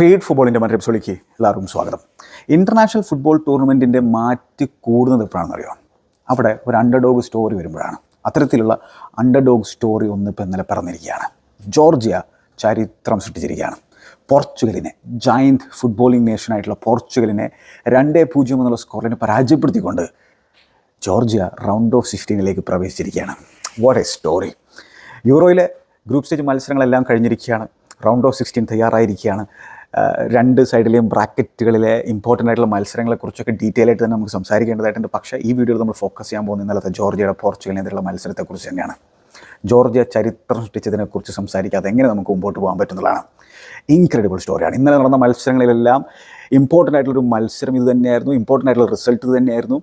Feed ഫുട്ബോളിന്റെ മറ്റൊരു എപ്പിസോഡിലേക്ക് എല്ലാവർക്കും സ്വാഗതം. ഇന്റർനാഷണൽ ഫുട്ബോൾ ടൂർണമെന്റിന്റെ മാറ്റി കൂടുന്നത് എപ്പോഴാണെന്ന് അറിയാം അവിടെ ഒരു അണ്ടർഡോഗ് സ്റ്റോറി വരുമ്പോഴാണ്. അത്തരത്തിലുള്ള അണ്ടർഡോഗ് സ്റ്റോറി ഒന്ന് ഇപ്പം ഇന്നലെ പറഞ്ഞിരിക്കുകയാണ്. ജോർജിയ ചരിത്രം സൃഷ്ടിച്ചിരിക്കുകയാണ്. പോർച്ചുഗലിനെ ജയന്റ് ഫുട്ബോളിംഗ് നേഷനായിട്ടുള്ള പോർച്ചുഗലിനെ രണ്ടേ പൂജ്യം എന്നുള്ള സ്കോറിനെ പരാജയപ്പെടുത്തിക്കൊണ്ട് ജോർജിയ റൗണ്ട് ഓഫ് സിക്സ്റ്റീനിലേക്ക് പ്രവേശിച്ചിരിക്കുകയാണ്. വാട്ട് എ സ്റ്റോറി യൂറോയിലെ ഗ്രൂപ്പ് സ്റ്റേജ് മത്സരങ്ങളെല്ലാം കഴിഞ്ഞിരിക്കുകയാണ്. റൗണ്ട് ഓഫ് സിക്സ്റ്റീൻ തയ്യാറായിരിക്കുകയാണ്. രണ്ട് സൈഡിലെയും ബ്രാക്കറ്റുകളിലെ ഇമ്പോർട്ടന്റ് ആയിട്ടുള്ള മത്സരങ്ങളെക്കുറിച്ചൊക്കെ ഡീറ്റെയിൽ ആയിട്ട് തന്നെ നമുക്ക് സംസാരിക്കേണ്ടതായിട്ടുണ്ട്. പക്ഷേ ഈ വീഡിയോയിൽ നമ്മൾ ഫോക്കസ് ചെയ്യാൻ പോകുന്ന ഇന്നലത്തെ ജോർജിയയുടെ പോർച്ചുഗലിനെതിരെയുള്ള മത്സരത്തെക്കുറിച്ച് തന്നെയാണ്. ജോർജിയ ചരിത്രം സൃഷ്ടിച്ചതിനെക്കുറിച്ച് സംസാരിക്കാതെ എങ്ങനെ നമുക്ക് മുമ്പോട്ട് പോകാൻ പറ്റുന്നതാണ്? ഇൻക്രെഡിബിൾ സ്റ്റോറിയാണ് ഇന്നലെ നടന്ന മത്സരങ്ങളിലെല്ലാം ഇമ്പോർട്ടന്റ് ആയിട്ടുള്ളൊരു മത്സരം ഇത് തന്നെയായിരുന്നു. ഇമ്പോർട്ടന്റ് ആയിട്ടുള്ള റിസൾട്ട് ഇത് തന്നെയായിരുന്നു.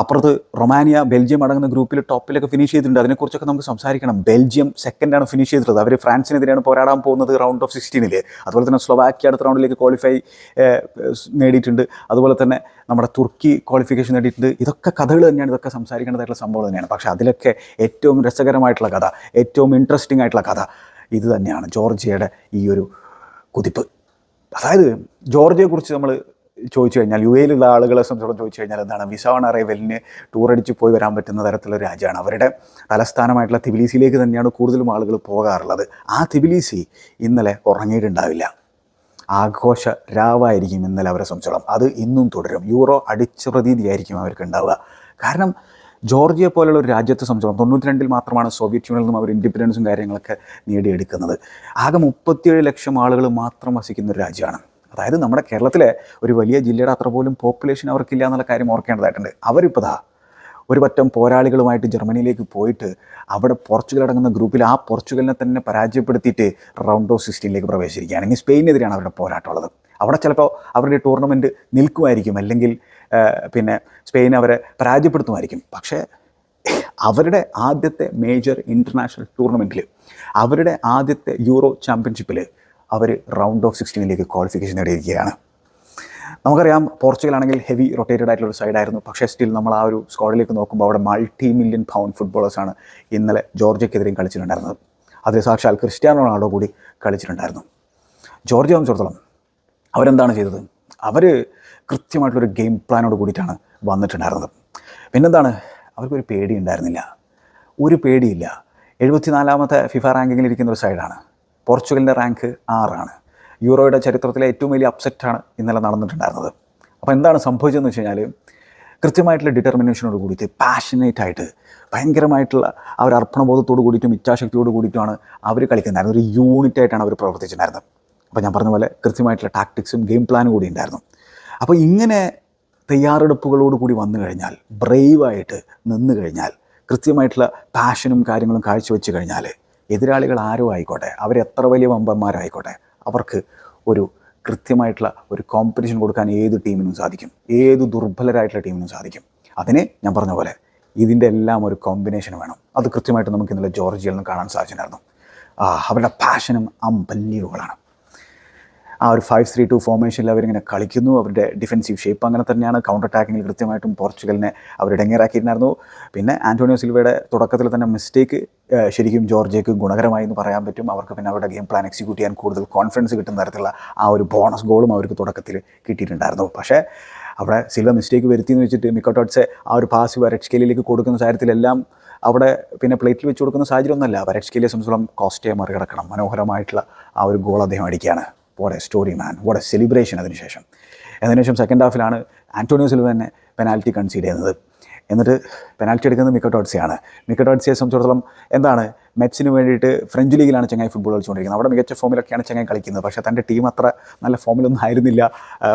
അപ്പുറത്ത് റൊമാനിയ ബെൽജിയം അടങ്ങുന്ന ഗ്രൂപ്പിൽ ടോപ്പിലൊക്കെ ഫിനിഷ് ചെയ്തിട്ടുണ്ട്. അതിനെക്കുറിച്ചൊക്കെ നമുക്ക് സംസാരിക്കണം. ബെൽജിയം സെക്കൻഡാണ് ഫിനിഷ് ചെയ്തിട്ടുള്ളത് അവർ ഫ്രാൻസിനെതിരെയാണ് പോരാടാൻ പോകുന്നത് റൗണ്ട് ഓഫ് സിക്സ്റ്റീനിൽ അതുപോലെ തന്നെ സ്ലൊവാക്യ അടുത്ത റൗണ്ടിലേക്ക് ക്വാളിഫൈ നേടിയിട്ടുണ്ട്. അതുപോലെ തന്നെ നമ്മുടെ തുർക്കി ക്വാളിഫിക്കേഷൻ നേടിയിട്ടുണ്ട്. ഇതൊക്കെ കഥകൾ തന്നെയാണ്. ഇതൊക്കെ സംസാരിക്കേണ്ടതായിട്ടുള്ള സംഭവം തന്നെയാണ്. പക്ഷേ അതിലൊക്കെ ഏറ്റവും രസകരമായിട്ടുള്ള കഥ ഏറ്റവും ഇൻട്രസ്റ്റിംഗ് ആയിട്ടുള്ള കഥ ഇത് തന്നെയാണ് ജോർജിയയുടെ ഈ ഒരു കുതിപ്പ്. അതായത് ജോർജിയെക്കുറിച്ച് നമ്മൾ ചോദിച്ചു കഴിഞ്ഞാൽ യു എയിലുള്ള ആളുകളെ സംബന്ധിച്ചോളം ചോദിച്ചു കഴിഞ്ഞാൽ എന്താണ്? വിസ ഓൺ അറൈവലിന് ടൂർ അടിച്ച് പോയി വരാൻ പറ്റുന്ന തരത്തിലുള്ള രാജ്യമാണ്. അവരുടെ തലസ്ഥാനമായിട്ടുള്ള തിബിലീസിയിലേക്ക് തന്നെയാണ് കൂടുതലും ആളുകൾ പോകാറുള്ളത്. ആ തിബിലീസി ഇന്നലെ ഉറങ്ങിയിട്ടുണ്ടാവില്ല. ആഘോഷ രാവായിരിക്കും ഇന്നലെ അവരെ സംബന്ധിച്ചോളം അത് ഇന്നും തുടരും. യൂറോ അടിച്ച പ്രതീതിയായിരിക്കും അവർക്ക് ഉണ്ടാവുക. കാരണം ജോർജിയ പോലുള്ള ഒരു രാജ്യത്തെ സംബന്ധിച്ചോളം തൊണ്ണൂറ്റി രണ്ടിൽ മാത്രമാണ് സോവിയറ്റ് യൂണിയനിൽ നിന്നും അവർ ഇൻഡിപെൻഡൻസും കാര്യങ്ങളൊക്കെ നേടിയെടുക്കുന്നത്. ആകെ മുപ്പത്തിയേഴ് ലക്ഷം ആളുകൾ മാത്രം വസിക്കുന്ന ഒരു രാജ്യമാണ്. അതായത് നമ്മുടെ കേരളത്തിലെ ഒരു വലിയ ജില്ലയുടെ അത്ര പോലും പോപ്പുലേഷൻ അവർക്കില്ല എന്നുള്ള കാര്യം ഓർക്കേണ്ടതായിട്ടുണ്ട്. അവരിപ്പോൾ ദാ ഒരു പറ്റം പോരാളികളുമായിട്ട് ജർമ്മനിയിലേക്ക് പോയിട്ട് അവിടെ പോർച്ചുഗൽ അടങ്ങുന്ന ഗ്രൂപ്പിൽ ആ പോർച്ചുഗലിനെ തന്നെ പരാജയപ്പെടുത്തിയിട്ട് റൗണ്ട് ഓഫ് സിക്സ്റ്റീനിലേക്ക് പ്രവേശിക്കുകയാണ് ഇനി സ്പെയിനെതിരെയാണ് അവരുടെ പോരാട്ടമുള്ളത്. അവിടെ ചിലപ്പോൾ അവരുടെ ടൂർണമെന്റ് നിൽക്കുമായിരിക്കും. അല്ലെങ്കിൽ പിന്നെ സ്പെയിൻ അവരെ പരാജയപ്പെടുത്തുമായിരിക്കും. പക്ഷേ അവരുടെ ആദ്യത്തെ മേജർ ഇന്റർനാഷണൽ ടൂർണമെന്റിൽ അവരുടെ ആദ്യത്തെ യൂറോ ചാമ്പ്യൻഷിപ്പിൽ അവർ റൗണ്ട് ഓഫ് സിക്സ്റ്റീനിലേക്ക് ക്വാളിഫിക്കേഷൻ നേടിയിരിക്കുകയാണ്. നമുക്കറിയാം പോർച്ചുഗൽ ആണെങ്കിൽ ഹെവി റൊട്ടേറ്റഡ് ആയിട്ടുള്ള ഒരു സൈഡായിരുന്നു പക്ഷേ സ്റ്റിൽ നമ്മൾ ആ ഒരു സ്ക്വാഡിലേക്ക് നോക്കുമ്പോൾ അവിടെ മൾട്ടി മില്യൺ പൗണ്ട് ഫുട്ബോളേഴ്സാണ് ഇന്നലെ ജോർജിയക്കെതിരെയും കളിച്ചിട്ടുണ്ടായിരുന്നത്. അതിൽ സാക്ഷാൽ ക്രിസ്ത്യാനോ റൊണാൾഡോ കൂടി കളിച്ചിട്ടുണ്ടായിരുന്നു. ജോർജിയ സംബന്ധിച്ചിടത്തോളം അവരെന്താണ് ചെയ്തത്? അവർ കൃത്യമായിട്ടുള്ളൊരു ഗെയിം പ്ലാനോട് കൂടിയിട്ടാണ് വന്നിട്ടുണ്ടായിരുന്നത്. പിന്നെന്താണ്? അവർക്കൊരു പേടി ഉണ്ടായിരുന്നില്ല. ഒരു പേടിയില്ല. എഴുപത്തിനാലാമത്തെ ഫിഫ റാങ്കിങ്ങിൽ ഇരിക്കുന്ന ഒരു സൈഡാണ് പോർച്ചുഗലിന്റെ റാങ്ക് ആറാണ്. യൂറോയുടെ ചരിത്രത്തിലെ ഏറ്റവും വലിയ അപ്സെറ്റാണ് ഇന്നലെ നടന്നിട്ടുണ്ടായിരുന്നത്. അപ്പോൾ എന്താണ് സംഭവിച്ചതെന്ന് വെച്ച് കഴിഞ്ഞാൽ കൃത്യമായിട്ടുള്ള ഡിറ്റർമിനേഷനോട് കൂടിയിട്ട് പാഷനേറ്റ് ആയിട്ട് ഭയങ്കരമായിട്ടുള്ള ആ ഒരു അർപ്പണബോധത്തോട് കൂടിയിട്ടും ഇച്ഛാശക്തിയോട് കൂടിയിട്ടുമാണ് അവർ കളിക്കുന്നുണ്ടായിരുന്നത് ഒരു യൂണിറ്റ് ആയിട്ടാണ് അവർ പ്രവർത്തിച്ചിട്ടുണ്ടായിരുന്നത്. അപ്പോൾ ഞാൻ പറഞ്ഞ പോലെ കൃത്യമായിട്ടുള്ള ടാക്ടിക്സും ഗെയിം പ്ലാനും കൂടി ഉണ്ടായിരുന്നു. അപ്പോൾ ഇങ്ങനെ തയ്യാറെടുപ്പുകളോട് കൂടി വന്നു കഴിഞ്ഞാൽ ബ്രേവായിട്ട് നിന്ന് കഴിഞ്ഞാൽ കൃത്യമായിട്ടുള്ള പാഷനും കാര്യങ്ങളും കാഴ്ചവെച്ച് കഴിഞ്ഞാൽ എതിരാളികൾ ആരോ ആയിക്കോട്ടെ അവരെത്ര വലിയ വമ്പന്മാരായിക്കോട്ടെ അവർക്ക് ഒരു കൃത്യമായിട്ടുള്ള ഒരു കോമ്പറ്റീഷൻ കൊടുക്കാൻ ഏത് ടീമിനും സാധിക്കും ഏത് ദുർബലരായിട്ടുള്ള ടീമിനും സാധിക്കും. അതിന് ഞാൻ പറഞ്ഞ പോലെ ഇതിന്റെ എല്ലാം ഒരു കോമ്പിനേഷൻ വേണം. അത് കൃത്യമായിട്ട് നമുക്ക് ഇന്നലെ ജോർജിയിൽ നിന്ന് കാണാൻ സാധിച്ചിട്ടുണ്ടായിരുന്നു. അവരുടെ പാഷനും അമ്പല്യവുകളാണ് ആ ഒരു ഫൈവ് ത്രീ ടു ഫോർമേഷനിൽ അവരിങ്ങനെ കളിക്കുന്നു. അവരുടെ ഡിഫൻസീവ് ഷേപ്പ് അങ്ങനെ തന്നെയാണ്. കൗണ്ടർ അറ്റാക്കിങ്ങിൽ കൃത്യമായിട്ടും പോർച്ചുഗലിനെ അവർ ഇടങ്ങേറാക്കിയിട്ടുണ്ടായിരുന്നു. പിന്നെ ആന്റോണിയോ സിൽവയുടെ തുടക്കത്തിൽ തന്നെ മിസ്റ്റേക്ക് ശരിക്കും ജോർജിയക്ക് ഗുണകരമായി എന്ന് പറയാൻ പറ്റും. അവർക്ക് പിന്നെ അവരുടെ ഗെയിം പ്ലാൻ എക്സിക്യൂട്ട് ചെയ്യാൻ കൂടുതൽ കോൺഫിഡൻസ് കിട്ടുന്ന തരത്തിലുള്ള ആ ഒരു ബോണസ് ഗോളും അവർക്ക് തുടക്കത്തിൽ കിട്ടിയിട്ടുണ്ടായിരുന്നു. പക്ഷേ അവിടെ സിൽവ മിസ്റ്റേക്ക് വരുത്തിയെന്ന് വെച്ചിട്ട് മിക്കോട്ടോട്ട്സ് ആ ഒരു പാസ് വരക്ഷ്കേലിലേക്ക് കൊടുക്കുന്ന കാര്യത്തിലെല്ലാം അവിടെ പിന്നെ പ്ലേറ്റിൽ വെച്ച് കൊടുക്കുന്ന സാഹചര്യം ഒന്നല്ല വരക്ഷ്കേലിയെ സംബന്ധിച്ചോളം കോസ്റ്റയെ മറികടക്കണം. മനോഹരമായിട്ടുള്ള ആ ഒരു ഗോൾ അദ്ദേഹം അടിക്കുകയാണ്. What a story man what a celebration അതിനുശേഷം. അതിനുശേഷം സെക്കൻഡ് ഹാഫിലാണ് ആന്റോണിയോ സിൽവ തന്നെ പെനാൽറ്റി കൺസീഡ് ചെയ്യുന്നത്. എന്നിട്ട് പെനാൽറ്റി എടുക്കുന്നത് മിക്കട്ടോട്സിയാണ് മിക്കട്ടോട്സിയെ സംബന്ധിച്ചിടത്തോളം എന്താണ്? മെറ്റ്സിന് വേണ്ടിയിട്ട് ഫ്രഞ്ച് ലീഗിലാണ് ചങ്ങായി ഫുട്ബോൾ കളിച്ചുകൊണ്ടിരിക്കുന്നത്. അവിടെ മികച്ച ഫോമിലൊക്കെയാണ് ചങ്ങായി കളിക്കുന്നത്. പക്ഷേ തന്റെ ടീം അത്ര നല്ല ഫോമിലൊന്നും ആയിരുന്നില്ല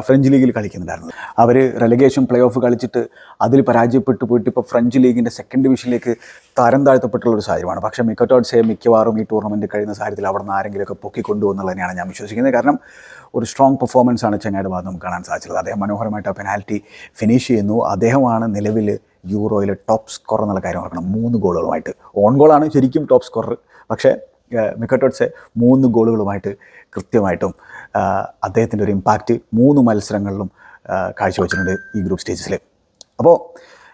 ഫ്രഞ്ച് ലീഗിൽ കളിക്കുന്നുണ്ടായിരുന്നു അവർ റെലഗേഷൻ പ്ലേ ഓഫ് കളിച്ചിട്ട് അതിൽ പരാജയപ്പെട്ടു പോയിട്ട് ഇപ്പോൾ ഫ്രഞ്ച് ലീഗിന്റെ സെക്കൻഡ് ഡിവിഷനിലേക്ക് തരം താഴ്ത്തപ്പെട്ടുള്ള ഒരു സാഹചര്യമാണ്. പക്ഷേ മിക്കട്ടോട്സെ മിക്കവാറും ഈ ടൂർണമെന്റ് കഴിയുന്ന സാഹചര്യത്തിൽ അവിടെ നിന്ന് ആരെങ്കിലുമൊക്കെ പൊക്കിക്കൊണ്ടുപോകുന്നത് തന്നെയാണ് ഞാൻ വിശ്വസിക്കുന്നത്. കാരണം ഒരു സ്ട്രോങ് പെർഫോമൻസ് ആണ് ചെങ്ങായിയുടെ ഭാഗത്ത് നമുക്ക് കാണാൻ സാധിച്ചത്. അദ്ദേഹം മനോഹരമായിട്ട് ആ പെനാൽറ്റി ഫിനിഷ് ചെയ്യുന്നു. അദ്ദേഹമാണ് നിലവിൽ യൂറോയിലെ ടോപ്പ് സ്കോർ എന്നുള്ള കാര്യം ഓർക്കണം. മൂന്ന് ഗോളുകളുമായിട്ട്. ഓൺ ഗോളാണ് ശരിക്കും ടോപ്പ് സ്കോറർ പക്ഷേ മിക്കട്ടോട്ട്സ് മൂന്ന് ഗോളുകളുമായിട്ട് കൃത്യമായിട്ടും അദ്ദേഹത്തിന്റെ ഒരു ഇമ്പാക്റ്റ് മൂന്ന് മത്സരങ്ങളിലും കാഴ്ചവെച്ചിട്ടുണ്ട് ഈ ഗ്രൂപ്പ് സ്റ്റേജസിൽ അപ്പോൾ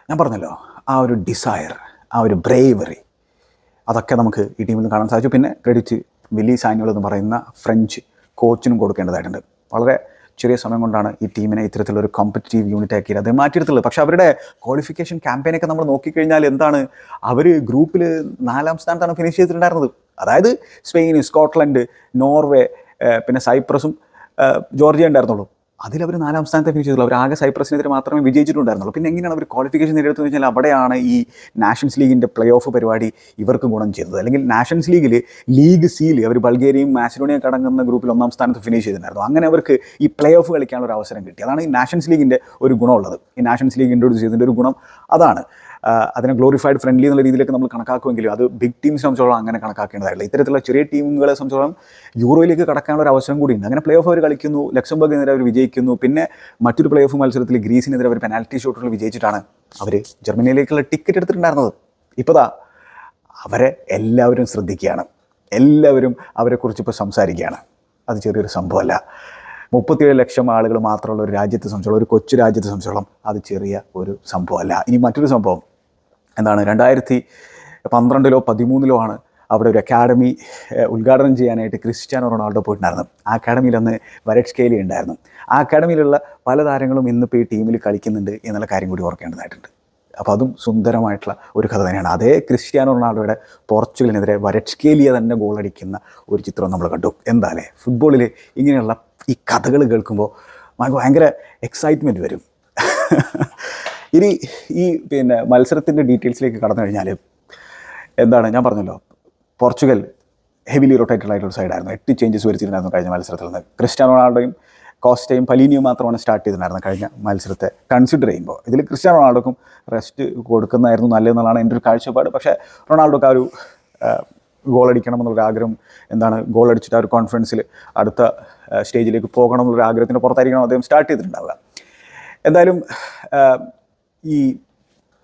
ഞാൻ പറഞ്ഞല്ലോ ആ ഒരു ഡിസയർ ആ ഒരു ബ്രേവറി അതൊക്കെ നമുക്ക് ഈ ടീമിൽ നിന്ന് കാണാൻ സാധിച്ചു. പിന്നെ ക്രെഡിറ്റ് വില്ലി സാനുവൽ എന്ന് പറയുന്ന ഫ്രഞ്ച് കോച്ചിനും കൊടുക്കേണ്ടതായിട്ടുണ്ട്. വളരെ ചെറിയ സമയം കൊണ്ടാണ് ഈ ടീമിനെ ഇത്തരത്തിലൊരു കോമ്പറ്റീവ് യൂണിറ്റ് ആക്കിയത്. അത് മാറ്റിയെടുത്തുള്ളത് പക്ഷേ അവരുടെ ക്വാളിഫിക്കേഷൻ ക്യാമ്പയിനൊക്കെ നമ്മൾ നോക്കിക്കഴിഞ്ഞാൽ എന്താണ്? അവർ ഗ്രൂപ്പിൽ നാലാം സ്ഥാനത്താണ് ഫിനിഷ് ചെയ്തിട്ടുണ്ടായിരുന്നത്. അതായത് സ്പെയിൻ സ്കോട്ട്ലൻഡ് നോർവേ പിന്നെ സൈപ്രസും ജോർജിയ ഉണ്ടായിരുന്നുള്ളൂ. അതിലവർ നാലാം സ്ഥാനത്ത് ഫിനിഷ് ചെയ്തുള്ളൂ. അവർ ആകെ സൈപ്രസിനെതിരെ മാത്രമേ വിജയിച്ചിട്ടുണ്ടായിരുന്നുള്ളൂ. പിന്നെ എങ്ങനെയാണ് അവർ ക്വാളിഫിക്കേഷൻ നേടിയെടുത്തത് വെച്ചാൽ അവിടെയാണ് ഈ നാഷൻസ് ലീഗിന്റെ പ്ലേ ഓഫ് പരിപാടി ഇവർക്ക് ഗുണം ചെയ്തത്. അല്ലെങ്കിൽ നാഷൻസ് ലീഗിൽ ലീഗ് സിയിൽ അവർ ബൾഗേറിയയും മാസിഡോണിയും കടങ്ങുന്ന ഗ്രൂപ്പിൽ ഒന്നാം സ്ഥാനത്ത് ഫിനിഷ് ചെയ്തിട്ടുണ്ടായിരുന്നു. അങ്ങനെ അവർക്ക് ഈ പ്ലേ ഓഫ് കളിക്കാനുള്ള ഒരു അവസരം കിട്ടി. അതാണ് ഈ നാഷൻസ് ലീഗിന്റെ ഒരു ഗുണമുള്ളത്. ഈ നാഷൻസ് ലീഗ് ഇൻട്രൊഡ്യൂസ് ചെയ്തതിന്റെ ഒരു ഗുണം അതാണ്. അതിനെ ഗ്ലോറിഫൈഡ് ഫ്രണ്ട്ലി എന്നുള്ള രീതിയിലേക്ക് നമ്മൾ കണക്കാക്കുമെങ്കിലും അത് ബിഗ് ടീംസ് സംബന്ധിച്ചോളം അങ്ങനെ കണക്കാക്കേണ്ടതായില്ല ഇത്തരത്തിലുള്ള ചെറിയ ടീമുകളെ സംബന്ധിച്ചോളം യൂറോയിലേക്ക് കടക്കാനുള്ള ഒരു അവസരം കൂടി ഉണ്ട് അങ്ങനെ പ്ലേ ഓഫ് അവർ കളിക്കുന്നു ലക്സംബർഗിനെതിരെ അവർ വിജയിക്കുന്നു പിന്നെ മറ്റൊരു പ്ലേ ഓഫ് മത്സരത്തിൽ ഗ്രീസിനെതിരെ അവർ പെനാൽറ്റി ഷോട്ടുകൾ വിജയിച്ചിട്ടാണ് അവർ ജർമ്മനിയിലേക്കുള്ള ടിക്കറ്റ് എടുത്തിട്ടുണ്ടായിരുന്നത്. ഇപ്പോൾ അവരെ എല്ലാവരും ശ്രദ്ധിക്കുകയാണ്. എല്ലാവരും അവരെക്കുറിച്ച് ഇപ്പോൾ സംസാരിക്കുകയാണ്. അത് ചെറിയൊരു സംഭവമല്ല. മുപ്പത്തിയേഴ് ലക്ഷം ആളുകൾ മാത്രമുള്ള ഒരു രാജ്യത്തെ സംബന്ധിച്ചോളം ഒരു കൊച്ചു രാജ്യത്തെ സംബന്ധിച്ചോളം അത് ചെറിയ ഒരു സംഭവമല്ല. ഇനി മറ്റൊരു സംഭവം. എന്താണ് രണ്ടായിരത്തി പന്ത്രണ്ടിലോ പതിമൂന്നിലോ ആണ് അവിടെ ഒരു അക്കാഡമി ഉദ്ഘാടനം ചെയ്യാനായിട്ട് ക്രിസ്ത്യാനോ റൊണാൾഡോ പോയിട്ടുണ്ടായിരുന്നു ആ അക്കാഡമിയിൽ അന്ന് വരറ്റ് സ്കേലി ഉണ്ടായിരുന്നു. ആ അക്കാഡമിയിലുള്ള പല താരങ്ങളും ഇന്നിപ്പോൾ ഈ ടീമിൽ കളിക്കുന്നുണ്ട് എന്നുള്ള കാര്യം കൂടി ഓർക്കേണ്ടതായിട്ടുണ്ട്. അപ്പോൾ അതും സുന്ദരമായിട്ടുള്ള ഒരു കഥ തന്നെയാണ്. അതേ ക്രിസ്ത്യാനോ റൊണാൾഡോയുടെ പോർച്ചുഗലിനെതിരെ വരറ്റ്സ്കേലിയ തന്നെ ഗോളടിക്കുന്ന ഒരു ചിത്രം നമ്മൾ കണ്ടു. എന്താലേ? ഫുട്ബോളിൽ ഇങ്ങനെയുള്ള ഈ കഥകൾ കേൾക്കുമ്പോൾ നമുക്ക് ഭയങ്കര എക്സൈറ്റ്മെന്റ് വരും. ഇനി ഈ പിന്നെ മത്സരത്തിന്റെ ഡീറ്റെയിൽസിലേക്ക് കടന്നു കഴിഞ്ഞാൽ എന്താണ്? ഞാൻ പറഞ്ഞല്ലോ പോർച്ചുഗൽ ഹെവിലി റൊട്ടേറ്റഡ് ആയിട്ടുള്ള സൈഡായിരുന്നു എട്ട് ചേഞ്ചസ് വരുത്തിയിട്ടുണ്ടായിരുന്നു കഴിഞ്ഞ മത്സരത്തിൽ നിന്ന്. ക്രിസ്ത്യാനോ റൊണാൾഡോയും കോസ്റ്റയും പലീനിയും മാത്രമാണ് സ്റ്റാർട്ട് ചെയ്തിട്ടുണ്ടായിരുന്നത് കഴിഞ്ഞ മത്സരത്തെ. കൺസിഡർ ചെയ്യുമ്പോൾ ഇതിൽ ക്രിസ്ത്യാനോ റൊണാൾഡോക്കും റെസ്റ്റ് കൊടുക്കുന്നതായിരുന്നു നല്ലതെന്നുള്ളതാണ് എന്റെ ഒരു കാഴ്ചപ്പാട്. പക്ഷേ റൊണാൾഡോക്ക് ആ ഒരു ഗോൾ അടിക്കണം ആഗ്രഹം എന്താണ്? ഗോൾ അടിച്ചിട്ട് ആ ഒരു കോൺഫിഡൻസിൽ അടുത്ത സ്റ്റേജിലേക്ക് പോകണം എന്നുള്ളൊരു ആഗ്രഹത്തിന്റെ പുറത്തായിരിക്കണം അദ്ദേഹം സ്റ്റാർട്ട് ചെയ്തിട്ടുണ്ടാവുക. എന്തായാലും ഈ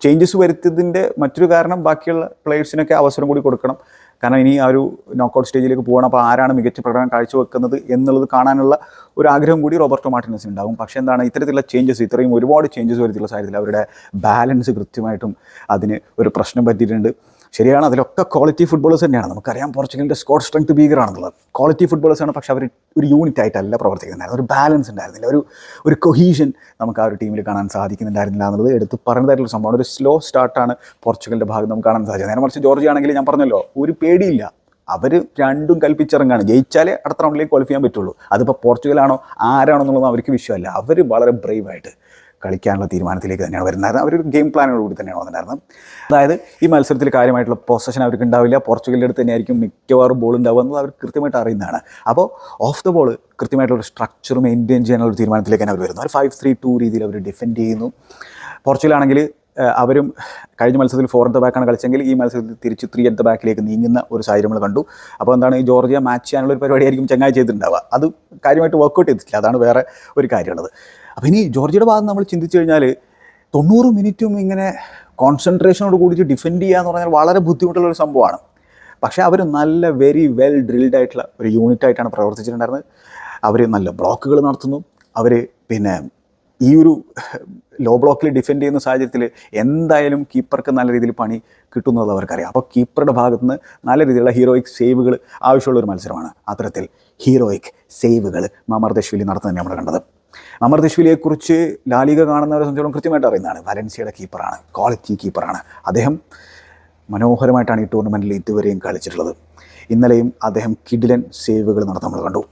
ചേഞ്ചസ് വരുത്തിയതിന്റെ മറ്റൊരു കാരണം ബാക്കിയുള്ള പ്ലേയേഴ്സിനൊക്കെ അവസരം കൂടി കൊടുക്കണം. കാരണം ഇനി ആ ഒരു നോക്കൗട്ട് സ്റ്റേജിലേക്ക് പോകണം അപ്പോൾ ആരാണ് മികച്ച പ്രകടനം കാഴ്ചവെക്കുന്നത് എന്നുള്ളത് കാണാനുള്ള ഒരു ആഗ്രഹം കൂടി റോബർട്ടോ മാർട്ടിനസിന് ഉണ്ടാകും പക്ഷേ എന്താണ് ഇത്തരത്തിലുള്ള ചേഞ്ചസ് ഇത്രയും ഒരുപാട് ചേഞ്ചസ് വരുത്തിയുള്ള സാഹചര്യത്തിൽ അവരുടെ ബാലൻസ് കൃത്യമായിട്ടും അതിന് ഒരു പ്രശ്നം പറ്റിയിട്ടുണ്ട്. ശരിയാണ് അതിലൊക്കെ ക്വാളിറ്റി ഫുട്ബോളേഴ്സ് തന്നെയാണ്. നമുക്കറിയാം പോർച്ചുഗലിന്റെ സ്കോഡ് സ്ട്രെങ്ത് ഭീകരമാണെന്നുള്ളത് ക്വാളിറ്റി ഫുട്ബോളേഴ്സാണ് പക്ഷേ അവർ ഒരു യൂണിറ്റ് ആയിട്ടല്ല പ്രവർത്തിക്കുന്നുണ്ടായിരുന്നത്. ഒരു ബാലൻസ് ഉണ്ടായിരുന്നില്ല. ഒരു ഒരു കൊഹീഷൻ നമുക്ക് ആ ഒരു ടീമിൽ കാണാൻ സാധിക്കുന്നുണ്ടായിരുന്നില്ല എന്നുള്ളത് എടുത്ത് പറഞ്ഞതായിട്ടുള്ള സംഭവമാണ്. ഒരു സ്ലോ സ്റ്റാർട്ടാണ് പോർച്ചുഗലിന്റെ ഭാഗം നമുക്ക് കാണാൻ സാധിച്ചത്. നേരെ മറിച്ച് ജോർജ് ആണെങ്കിൽ ഞാൻ പറഞ്ഞല്ലോ ഒരു പേടിയില്ല. അവർ രണ്ടും കൽപ്പിച്ചിറങ്ങാണ്. ജയിച്ചാലേ അടുത്ത റൗണ്ടിലേക്ക് ക്വാളിഫൈ ചെയ്യാൻ പറ്റുള്ളൂ. അതിപ്പോൾ പോർച്ചുഗലാണോ ആരാണോ എന്നുള്ളത് അവർക്ക് വിഷയമല്ല. അവർ വളരെ ബ്രേവായിട്ട് കളിക്കാനുള്ള തീരുമാനത്തിലേക്ക് തന്നെയാണ് വരുന്നത്. അവരൊരു ഗെയിം പ്ലാനോട് കൂടി തന്നെയാണ് വന്നിട്ടുണ്ടായിരുന്നത്. അതായത് ഈ മത്സരത്തിൽ കാര്യമായിട്ടുള്ള പൊസഷൻ അവർക്ക് ഉണ്ടാവില്ല. പോർച്ചുഗലിന്റെ അടുത്ത് തന്നെയായിരിക്കും മിക്കവാറും ബോൾ ഉണ്ടാവുക എന്നത് അവർ കൃത്യമായിട്ട് അറിയുന്നതാണ്. അപ്പോൾ ഓഫ് ദ ബോൾ കൃത്യമായിട്ടുള്ള സ്ട്രക്ചർ മെയിന്റെയിൻ ചെയ്യാനുള്ള ഒരു തീരുമാനത്തിലേക്കാണ് അവർ വരുന്നത് അവർ ഫൈവ് ത്രീ ടു രീതിയിൽ അവർ ഡിഫെൻഡ് ചെയ്യുന്നു. പോർച്ചുഗലാണെങ്കിൽ അവരും കഴിഞ്ഞ മത്സരത്തിൽ ഫോർ അറ്റ് ദ ബാക്കാണ് കളിച്ചെങ്കിൽ ഈ മത്സരത്തിൽ തിരിച്ച് ത്രീ അറ്റ് ദ ബാക്കിലേക്ക് നീങ്ങുന്ന ഒരു സാഹചര്യം നമ്മൾ കണ്ടു. അപ്പോൾ എന്താണ് ഈ ജോർജിയ മാച്ച് ചെയ്യാനുള്ള ഒരു പരിപാടിയായിരിക്കും ചങ്ങായി ചെയ്തിട്ടുണ്ടാവുക. അത് കാര്യമായിട്ട് വർക്കൗട്ട് ചെയ്തിട്ടില്ല. അതാണ് വേറെ ഒരു കാര്യമുള്ളത്. അപ്പോൾ ഇനി ജോർജിയുടെ ഭാഗം നമ്മൾ ചിന്തിച്ചു കഴിഞ്ഞാൽ തൊണ്ണൂറ് മിനിറ്റും ഇങ്ങനെ കോൺസെൻട്രേഷനോട് കൂടിയിട്ട് ഡിഫെൻഡ് ചെയ്യുക എന്ന് പറഞ്ഞാൽ വളരെ ബുദ്ധിമുട്ടുള്ള ഒരു സംഭവമാണ്. പക്ഷേ അവർ നല്ല വെരി വെൽ ഡ്രിൽഡ് ആയിട്ടുള്ള ഒരു യൂണിറ്റ് ആയിട്ടാണ് പ്രവർത്തിച്ചിട്ടുണ്ടായിരുന്നത്. അവർ നല്ല ബ്ലോക്കുകൾ നടത്തുന്നു. അവർ പിന്നെ ഈ ഒരു ലോ ബ്ലോക്കിൽ ഡിഫെൻഡ് ചെയ്യുന്ന സാഹചര്യത്തിൽ എന്തായാലും കീപ്പർക്ക് നല്ല രീതിയിൽ പണി കിട്ടുന്നത് അവർക്കറിയാം. അപ്പോൾ കീപ്പറുടെ ഭാഗത്ത് നിന്ന് നല്ല രീതിയിലുള്ള ഹീറോയിക് സേവുകൾ ആവശ്യമുള്ള ഒരു മത്സരമാണ്. അത്തരത്തിൽ ഹീറോയിക് സേവുകൾ മമർദശ്വലി നടത്തുന്നത് നമ്മൾ കണ്ടത്. മമർദശ്വലിയെക്കുറിച്ച് ലാലിക കാണുന്നവരെ സംബന്ധിച്ചോളം കൃത്യമായിട്ട് അറിയുന്നതാണ്. വലൻസിയുടെ കീപ്പറാണ് ക്വാളിറ്റി കീപ്പറാണ് അദ്ദേഹം മനോഹരമായിട്ടാണ് ഈ ടൂർണമെന്റിൽ ഇതുവരെയും കളിച്ചിട്ടുള്ളത്. ഇന്നലെയും അദ്ദേഹം കിഡിലൻ സേവുകൾ നടത്താൻ നമ്മൾ കണ്ടു.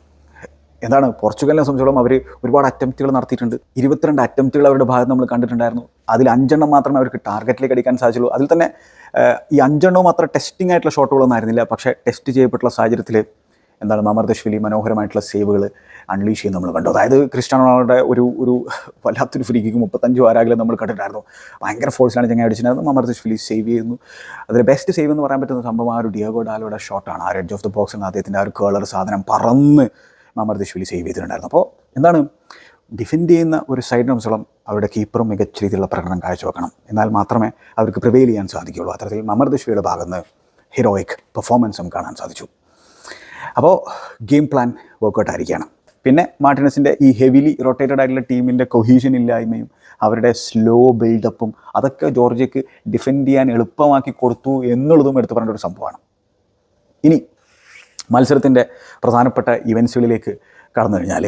എന്താണ്? പോർച്ചുഗലിനെ സംബന്ധിച്ചോളം അവർ ഒരുപാട് അറ്റംപ്റ്റുകൾ നടത്തിയിട്ടുണ്ട്. ഇരുപത്തിരണ്ട് അറ്റംപ്റ്റുകൾ അവരുടെ ഭാഗത്ത് നമ്മൾ കണ്ടിട്ടുണ്ടായിരുന്നു. അതിൽ അഞ്ചെണ്ണം മാത്രമേ അവർക്ക് ടാർഗറ്റിലേക്ക് അടിക്കാൻ സാധിച്ചുള്ളൂ. അതിൽ തന്നെ ഈ അഞ്ചെണ്ണവും അത്ര ടെസ്റ്റിംഗ് ആയിട്ടുള്ള ഷോട്ടുകളൊന്നും ആയിരുന്നില്ല. പക്ഷേ ടെസ്റ്റ് ചെയ്യപ്പെട്ടുള്ള സാഹചര്യത്തിൽ എന്താണ് മമർദശ്വലി മനോഹരമായിട്ടുള്ള സേവുകൾ അൺലീഷ് ചെയ്യുന്നത് നമ്മൾ കണ്ടു. അതായത് ക്രിസ്ത്യാനോ റൊണാൾഡോയുടെ ഒരു ഒരു വല്ലാത്തൊരു ഫ്രീക്ക് മുപ്പത്തഞ്ച് വാരാകിലും നമ്മൾ കണ്ടിട്ടായിരുന്നു ഭയങ്കര ഫോഴ്സിലാണ് ചങ്ങായി അടിച്ചിട്ടുണ്ടായിരുന്നു മമർദശ്വലി സേവ് ചെയ്യുന്നു. അതിൽ ബെസ്റ്റ് സേവ് എന്ന് പറയാൻ പറ്റുന്ന സംഭവം ആ ഒരു ഡിയോഗോ ഡാലോയുടെ ഷോട്ടാണ് ആ റെഡ്ജ് ഓഫ് ദ ബോക്സ് എന്ന അദ്ദേഹത്തിന്റെ ആ ഒരു കേളർ സാധനം പറന്ന് മമർദശ്വലി സേവ് ചെയ്തിട്ടുണ്ടായിരുന്നു. അപ്പോൾ എന്താണ്? ഡിഫെൻഡ് ചെയ്യുന്ന ഒരു സൈഡ് സംബന്ധിച്ചോളം അവരുടെ കീപ്പറും മികച്ച രീതിയിലുള്ള പ്രകടനം കാഴ്ചവെക്കണം എന്നാൽ മാത്രമേ അവർക്ക് പ്രിവെയിൽ ചെയ്യാൻ സാധിക്കുകയുള്ളൂ. അത്തരത്തിൽ മമർദശ്വിയുടെ ഭാഗത്ത് ഹീറോയിക് പെർഫോമൻസും കാണാൻ സാധിച്ചു. അപ്പോൾ ഗെയിം പ്ലാൻ വർക്കൗട്ട് ആയിരിക്കണം പിന്നെ മാർട്ടിനസിന്റെ ഈ ഹെവിലി റൊട്ടേറ്റഡ് ആയിട്ടുള്ള ടീമിന്റെ കൊഹീഷൻ ഇല്ലായ്മയും അവരുടെ സ്ലോ ബിൽഡപ്പും അതൊക്കെ ജോർജിയക്ക് ഡിഫെൻഡ് ചെയ്യാൻ എളുപ്പമാക്കി കൊടുത്തു എന്നുള്ളതും എടുത്തു പറഞ്ഞ ഒരു സംഭവമാണ്. ഇനി മത്സരത്തിന്റെ പ്രധാനപ്പെട്ട ഇവൻസുകളിലേക്ക് കടന്നു കഴിഞ്ഞാൽ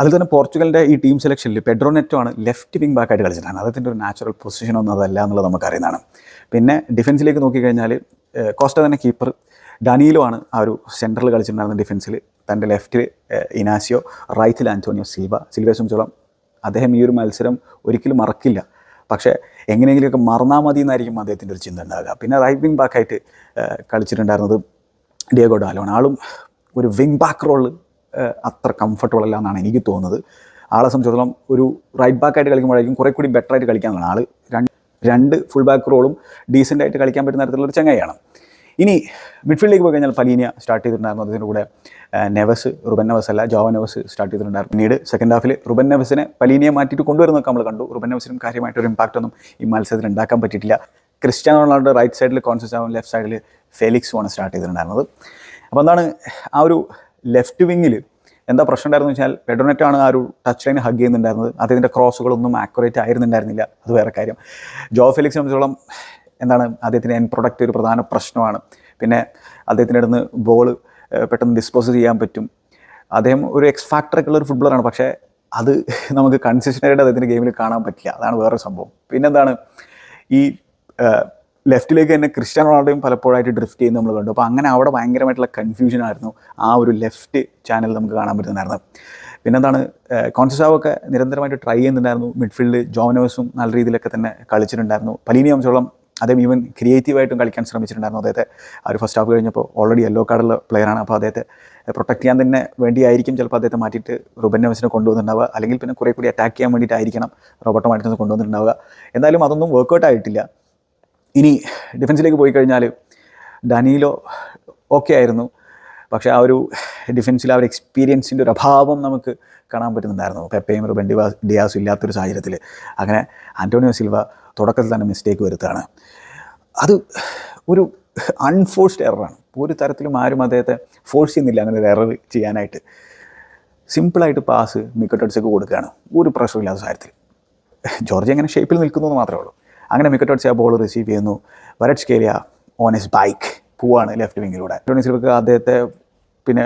അതിൽ തന്നെ പോർച്ചുഗലിന്റെ ഈ ടീം സെലക്ഷനിൽ പെഡ്രോ നെറ്റോ ആണ് ലെഫ്റ്റ് വിങ് ബാക്കായിട്ട് കളിച്ചിട്ടാണ്. അദ്ദേഹത്തിന്റെ ഒരു നാച്ചുറൽ പൊസിഷൻ ഒന്നും അതല്ല എന്നുള്ളത് നമുക്കറിയുന്നതാണ്. പിന്നെ ഡിഫൻസിലേക്ക് നോക്കിക്കഴിഞ്ഞാൽ കോസ്റ്റ തന്നെ കീപ്പർ ഡാനിയിലോ ആണ് ആ ഒരു സെന്ററിൽ കളിച്ചിട്ടുണ്ടായിരുന്ന ഡിഫൻസിൽ തന്റെ ലെഫ്റ്റിൽ ഇനാസിയോ റൈറ്റിൽ ആന്റോണിയോ സിൽവ. സിൽവയെ സംബന്ധിച്ചോളം അദ്ദേഹം ഈ ഒരു മത്സരം ഒരിക്കലും മറക്കില്ല. പക്ഷേ എങ്ങനെയെങ്കിലുമൊക്കെ മറന്നാൽ മതി എന്നായിരിക്കും അദ്ദേഹത്തിന്റെ ഒരു ചിന്ത ഉണ്ടാകുക പിന്നെ റൈറ്റ് വിങ് ബാക്കായിട്ട് കളിച്ചിട്ടുണ്ടായിരുന്നത് ഡിയോഗോ ഡാലോൺ ആളും ഒരു വിങ് ബാക്ക് റോൾ അത്ര കംഫർട്ടബിൾ അല്ല എന്നാണ് എനിക്ക് തോന്നുന്നത്. ആളെ സംബന്ധിച്ചിടത്തോളം ഒരു റൈറ്റ് ബാക്കായിട്ട് കളിക്കുമ്പോഴായിരിക്കും കുറേ കൂടി ബെറ്ററായിട്ട് ആയിട്ട് കളിക്കാമെന്നാണ് ആൾ രണ്ട് ഫുൾ ബാക്ക് റോളും ഡീസന്റായിട്ട് കളിക്കാൻ പറ്റുന്ന തരത്തിലുള്ള ഒരു ചങ്ങായിയാണ്. ഇനി മിഡ്ഫീൽഡിലേക്ക് പോയി കഴിഞ്ഞാൽ പലീനിയ സ്റ്റാർട്ട് ചെയ്തിട്ടുണ്ടായിരുന്നു അതിന്റെ കൂടെ നെവസ് റുബൻ നെവസ് അല്ല ജോവ നെവസ് സ്റ്റാർട്ട് ചെയ്തിട്ടുണ്ടായിരുന്നു. പിന്നീട് സെക്കൻഡ് ഹാഫിൽ റുബൻ നെവസിനെ പലീനിയെ മാറ്റിയിട്ട് കൊണ്ടുവരുന്നൊക്കെ നമ്മൾ കണ്ടു. റുബൻ നെവസിനും കാര്യമായിട്ടൊരു ഇമ്പാക്റ്റ് ഒന്നും ഈ മത്സരത്തിൽ ഉണ്ടാക്കാൻ പറ്റിയിട്ടില്ല. ക്രിസ്ത്യാനോ റൊണാൾഡോ റൈറ്റ് സൈഡിൽ കോൺസെസ് ആവും ലെഫ്റ്റ് സൈഡിൽ ഫെലിക്സുമാണ് സ്റ്റാർട്ട് ചെയ്തിട്ടുണ്ടായിരുന്നത്. അപ്പോൾ എന്താണ് ആ ഒരു ലെഫ്റ്റ് വിങ്ങിൽ എന്താ പ്രശ്നം ഉണ്ടായിരുന്നു വെച്ചാൽ പെഡോനെറ്റാണ് ആ ഒരു ടച്ച് ലൈൻ ഹഗ് ചെയ്യുന്നുണ്ടായിരുന്നത്. അദ്ദേഹത്തിന്റെ ക്രോസുകളൊന്നും ആക്യുറേറ്റ് ആയിരുന്നുണ്ടായിരുന്നില്ല. അത് വേറെ കാര്യം. ജോ ഫെലിക്സ് സംബന്ധിച്ചോളം എന്താണ് അദ്ദേഹത്തിന്റെ എൻ പ്രൊഡക്റ്റ് ഒരു പ്രധാന പ്രശ്നമാണ്. പിന്നെ അദ്ദേഹത്തിന്റെ അടുത്ത് ബോൾ പെട്ടെന്ന് ഡിസ്പോസ് ചെയ്യാൻ പറ്റും. അദ്ദേഹം ഒരു എക്സ് ഫാക്ടറൊക്കെ ഉള്ള ഒരു ഫുട്ബോളറാണ് പക്ഷേ അത് നമുക്ക് കൺസിസ്റ്റന്റായിട്ട് അദ്ദേഹത്തിന്റെ ഗെയിമിൽ കാണാൻ പറ്റില്ല. അതാണ് വേറൊരു സംഭവം. പിന്നെന്താണ്? ഈ ലെഫ്റ്റിലേക്ക് തന്നെ ക്രിസ്ത്യാനോ റൊണാൾഡോയും പലപ്പോഴായിട്ട് ഡ്രിഫ്റ്റ് ചെയ്യുന്നത് നമ്മൾ കണ്ടു. അപ്പോൾ അങ്ങനെ അവിടെ ഭയങ്കരമായിട്ടുള്ള കൺഫ്യൂഷൻ ആയിരുന്നു ആ ഒരു ലെഫ്റ്റ് ചാനൽ നമുക്ക് കാണാൻ പറ്റുന്നുണ്ടായിരുന്നു പിന്നെന്താണ്? കോൺസസാവൊക്കെ നിരന്തരമായിട്ട് ട്രൈ ചെയ്യുന്നുണ്ടായിരുന്നു. മിഡ്ഫീൽഡ് ജോനോസും നല്ല രീതിയിലൊക്കെ തന്നെ കളിച്ചിട്ടുണ്ടായിരുന്നു. പലീനി അംശോളം അദ്ദേഹം ഈവൻ ക്രിയേറ്റീവായിട്ടും കളിക്കാൻ ശ്രമിച്ചിട്ടുണ്ടായിരുന്നു. അദ്ദേഹത്തെ ആ ഒരു ഫസ്റ്റ് ഹാഫ് കഴിഞ്ഞപ്പോൾ ഓൾറെഡി യെല്ലോ കാർഡുള്ള പ്ലെയറാണ് അപ്പോൾ അദ്ദേഹത്തെ പ്രൊട്ടക്ട് ചെയ്യാൻ തന്നെ വേണ്ടിയായിരിക്കും ചിലപ്പോൾ അദ്ദേഹത്തെ മാറ്റിയിട്ട് റുബൻ നെവസിനെ കൊണ്ടുവന്നിട്ടുണ്ടാവുക. അല്ലെങ്കിൽ പിന്നെ കുറേ കൂടി അറ്റാക്ക് ചെയ്യാൻ വേണ്ടിയിട്ടായിരിക്കണം റോബർട്ടോ മാർട്ടിനെ കൊണ്ടുവന്നിട്ടുണ്ടാവുക. എന്തായാലും അതൊന്നും വർക്കൗട്ട് ആയിട്ടില്ല. ഇനി ഡിഫൻസിലേക്ക് പോയി കഴിഞ്ഞാൽ ഡാനിയിലോ ഓക്കെ ആയിരുന്നു. പക്ഷേ ആ ഒരു ഡിഫൻസിൽ ആ ഒരു എക്സ്പീരിയൻസിന്റെ ഒരു അഭാവം നമുക്ക് കാണാൻ പറ്റുന്നുണ്ടായിരുന്നു. പെപ്പയും റുബൻ ഡിവാസ് ഡിയാസും ഇല്ലാത്തൊരു സാഹചര്യത്തിൽ. അങ്ങനെ ആന്റോണിയോ സിൽവ തുടക്കത്തിൽ തന്നെ മിസ്റ്റേക്ക് വരുത്തുകയാണ്. അത് ഒരു അൺഫോഴ്സ്ഡ് എററാണ് ഒരു തരത്തിലും ആരും അദ്ദേഹത്തെ ഫോഴ്സ് ചെയ്യുന്നില്ല അങ്ങനെ ഒരു എറർ ചെയ്യാനായിട്ട്. സിമ്പിളായിട്ട് പാസ് മിക്കറ്റോട്സൊക്കെ കൊടുക്കുകയാണ്. ഒരു പ്രഷറില്ലാത്ത സാഹചര്യത്തിൽ. ജോർജ് എങ്ങനെ ഷേപ്പിൽ നിൽക്കുന്നു എന്ന് മാത്രമേ ഉള്ളൂ. അങ്ങനെ മിക്കറ്റോട്സ് ആ ബോൾ റിസീവ് ചെയ്യുന്നു. Kvaratskhelia on his bike പോവാണ് ലെഫ്റ്റ് വിങ്ങിലൂടെ ടോണി സിൽവക്ക് അദ്ദേഹത്തെ പിന്നെ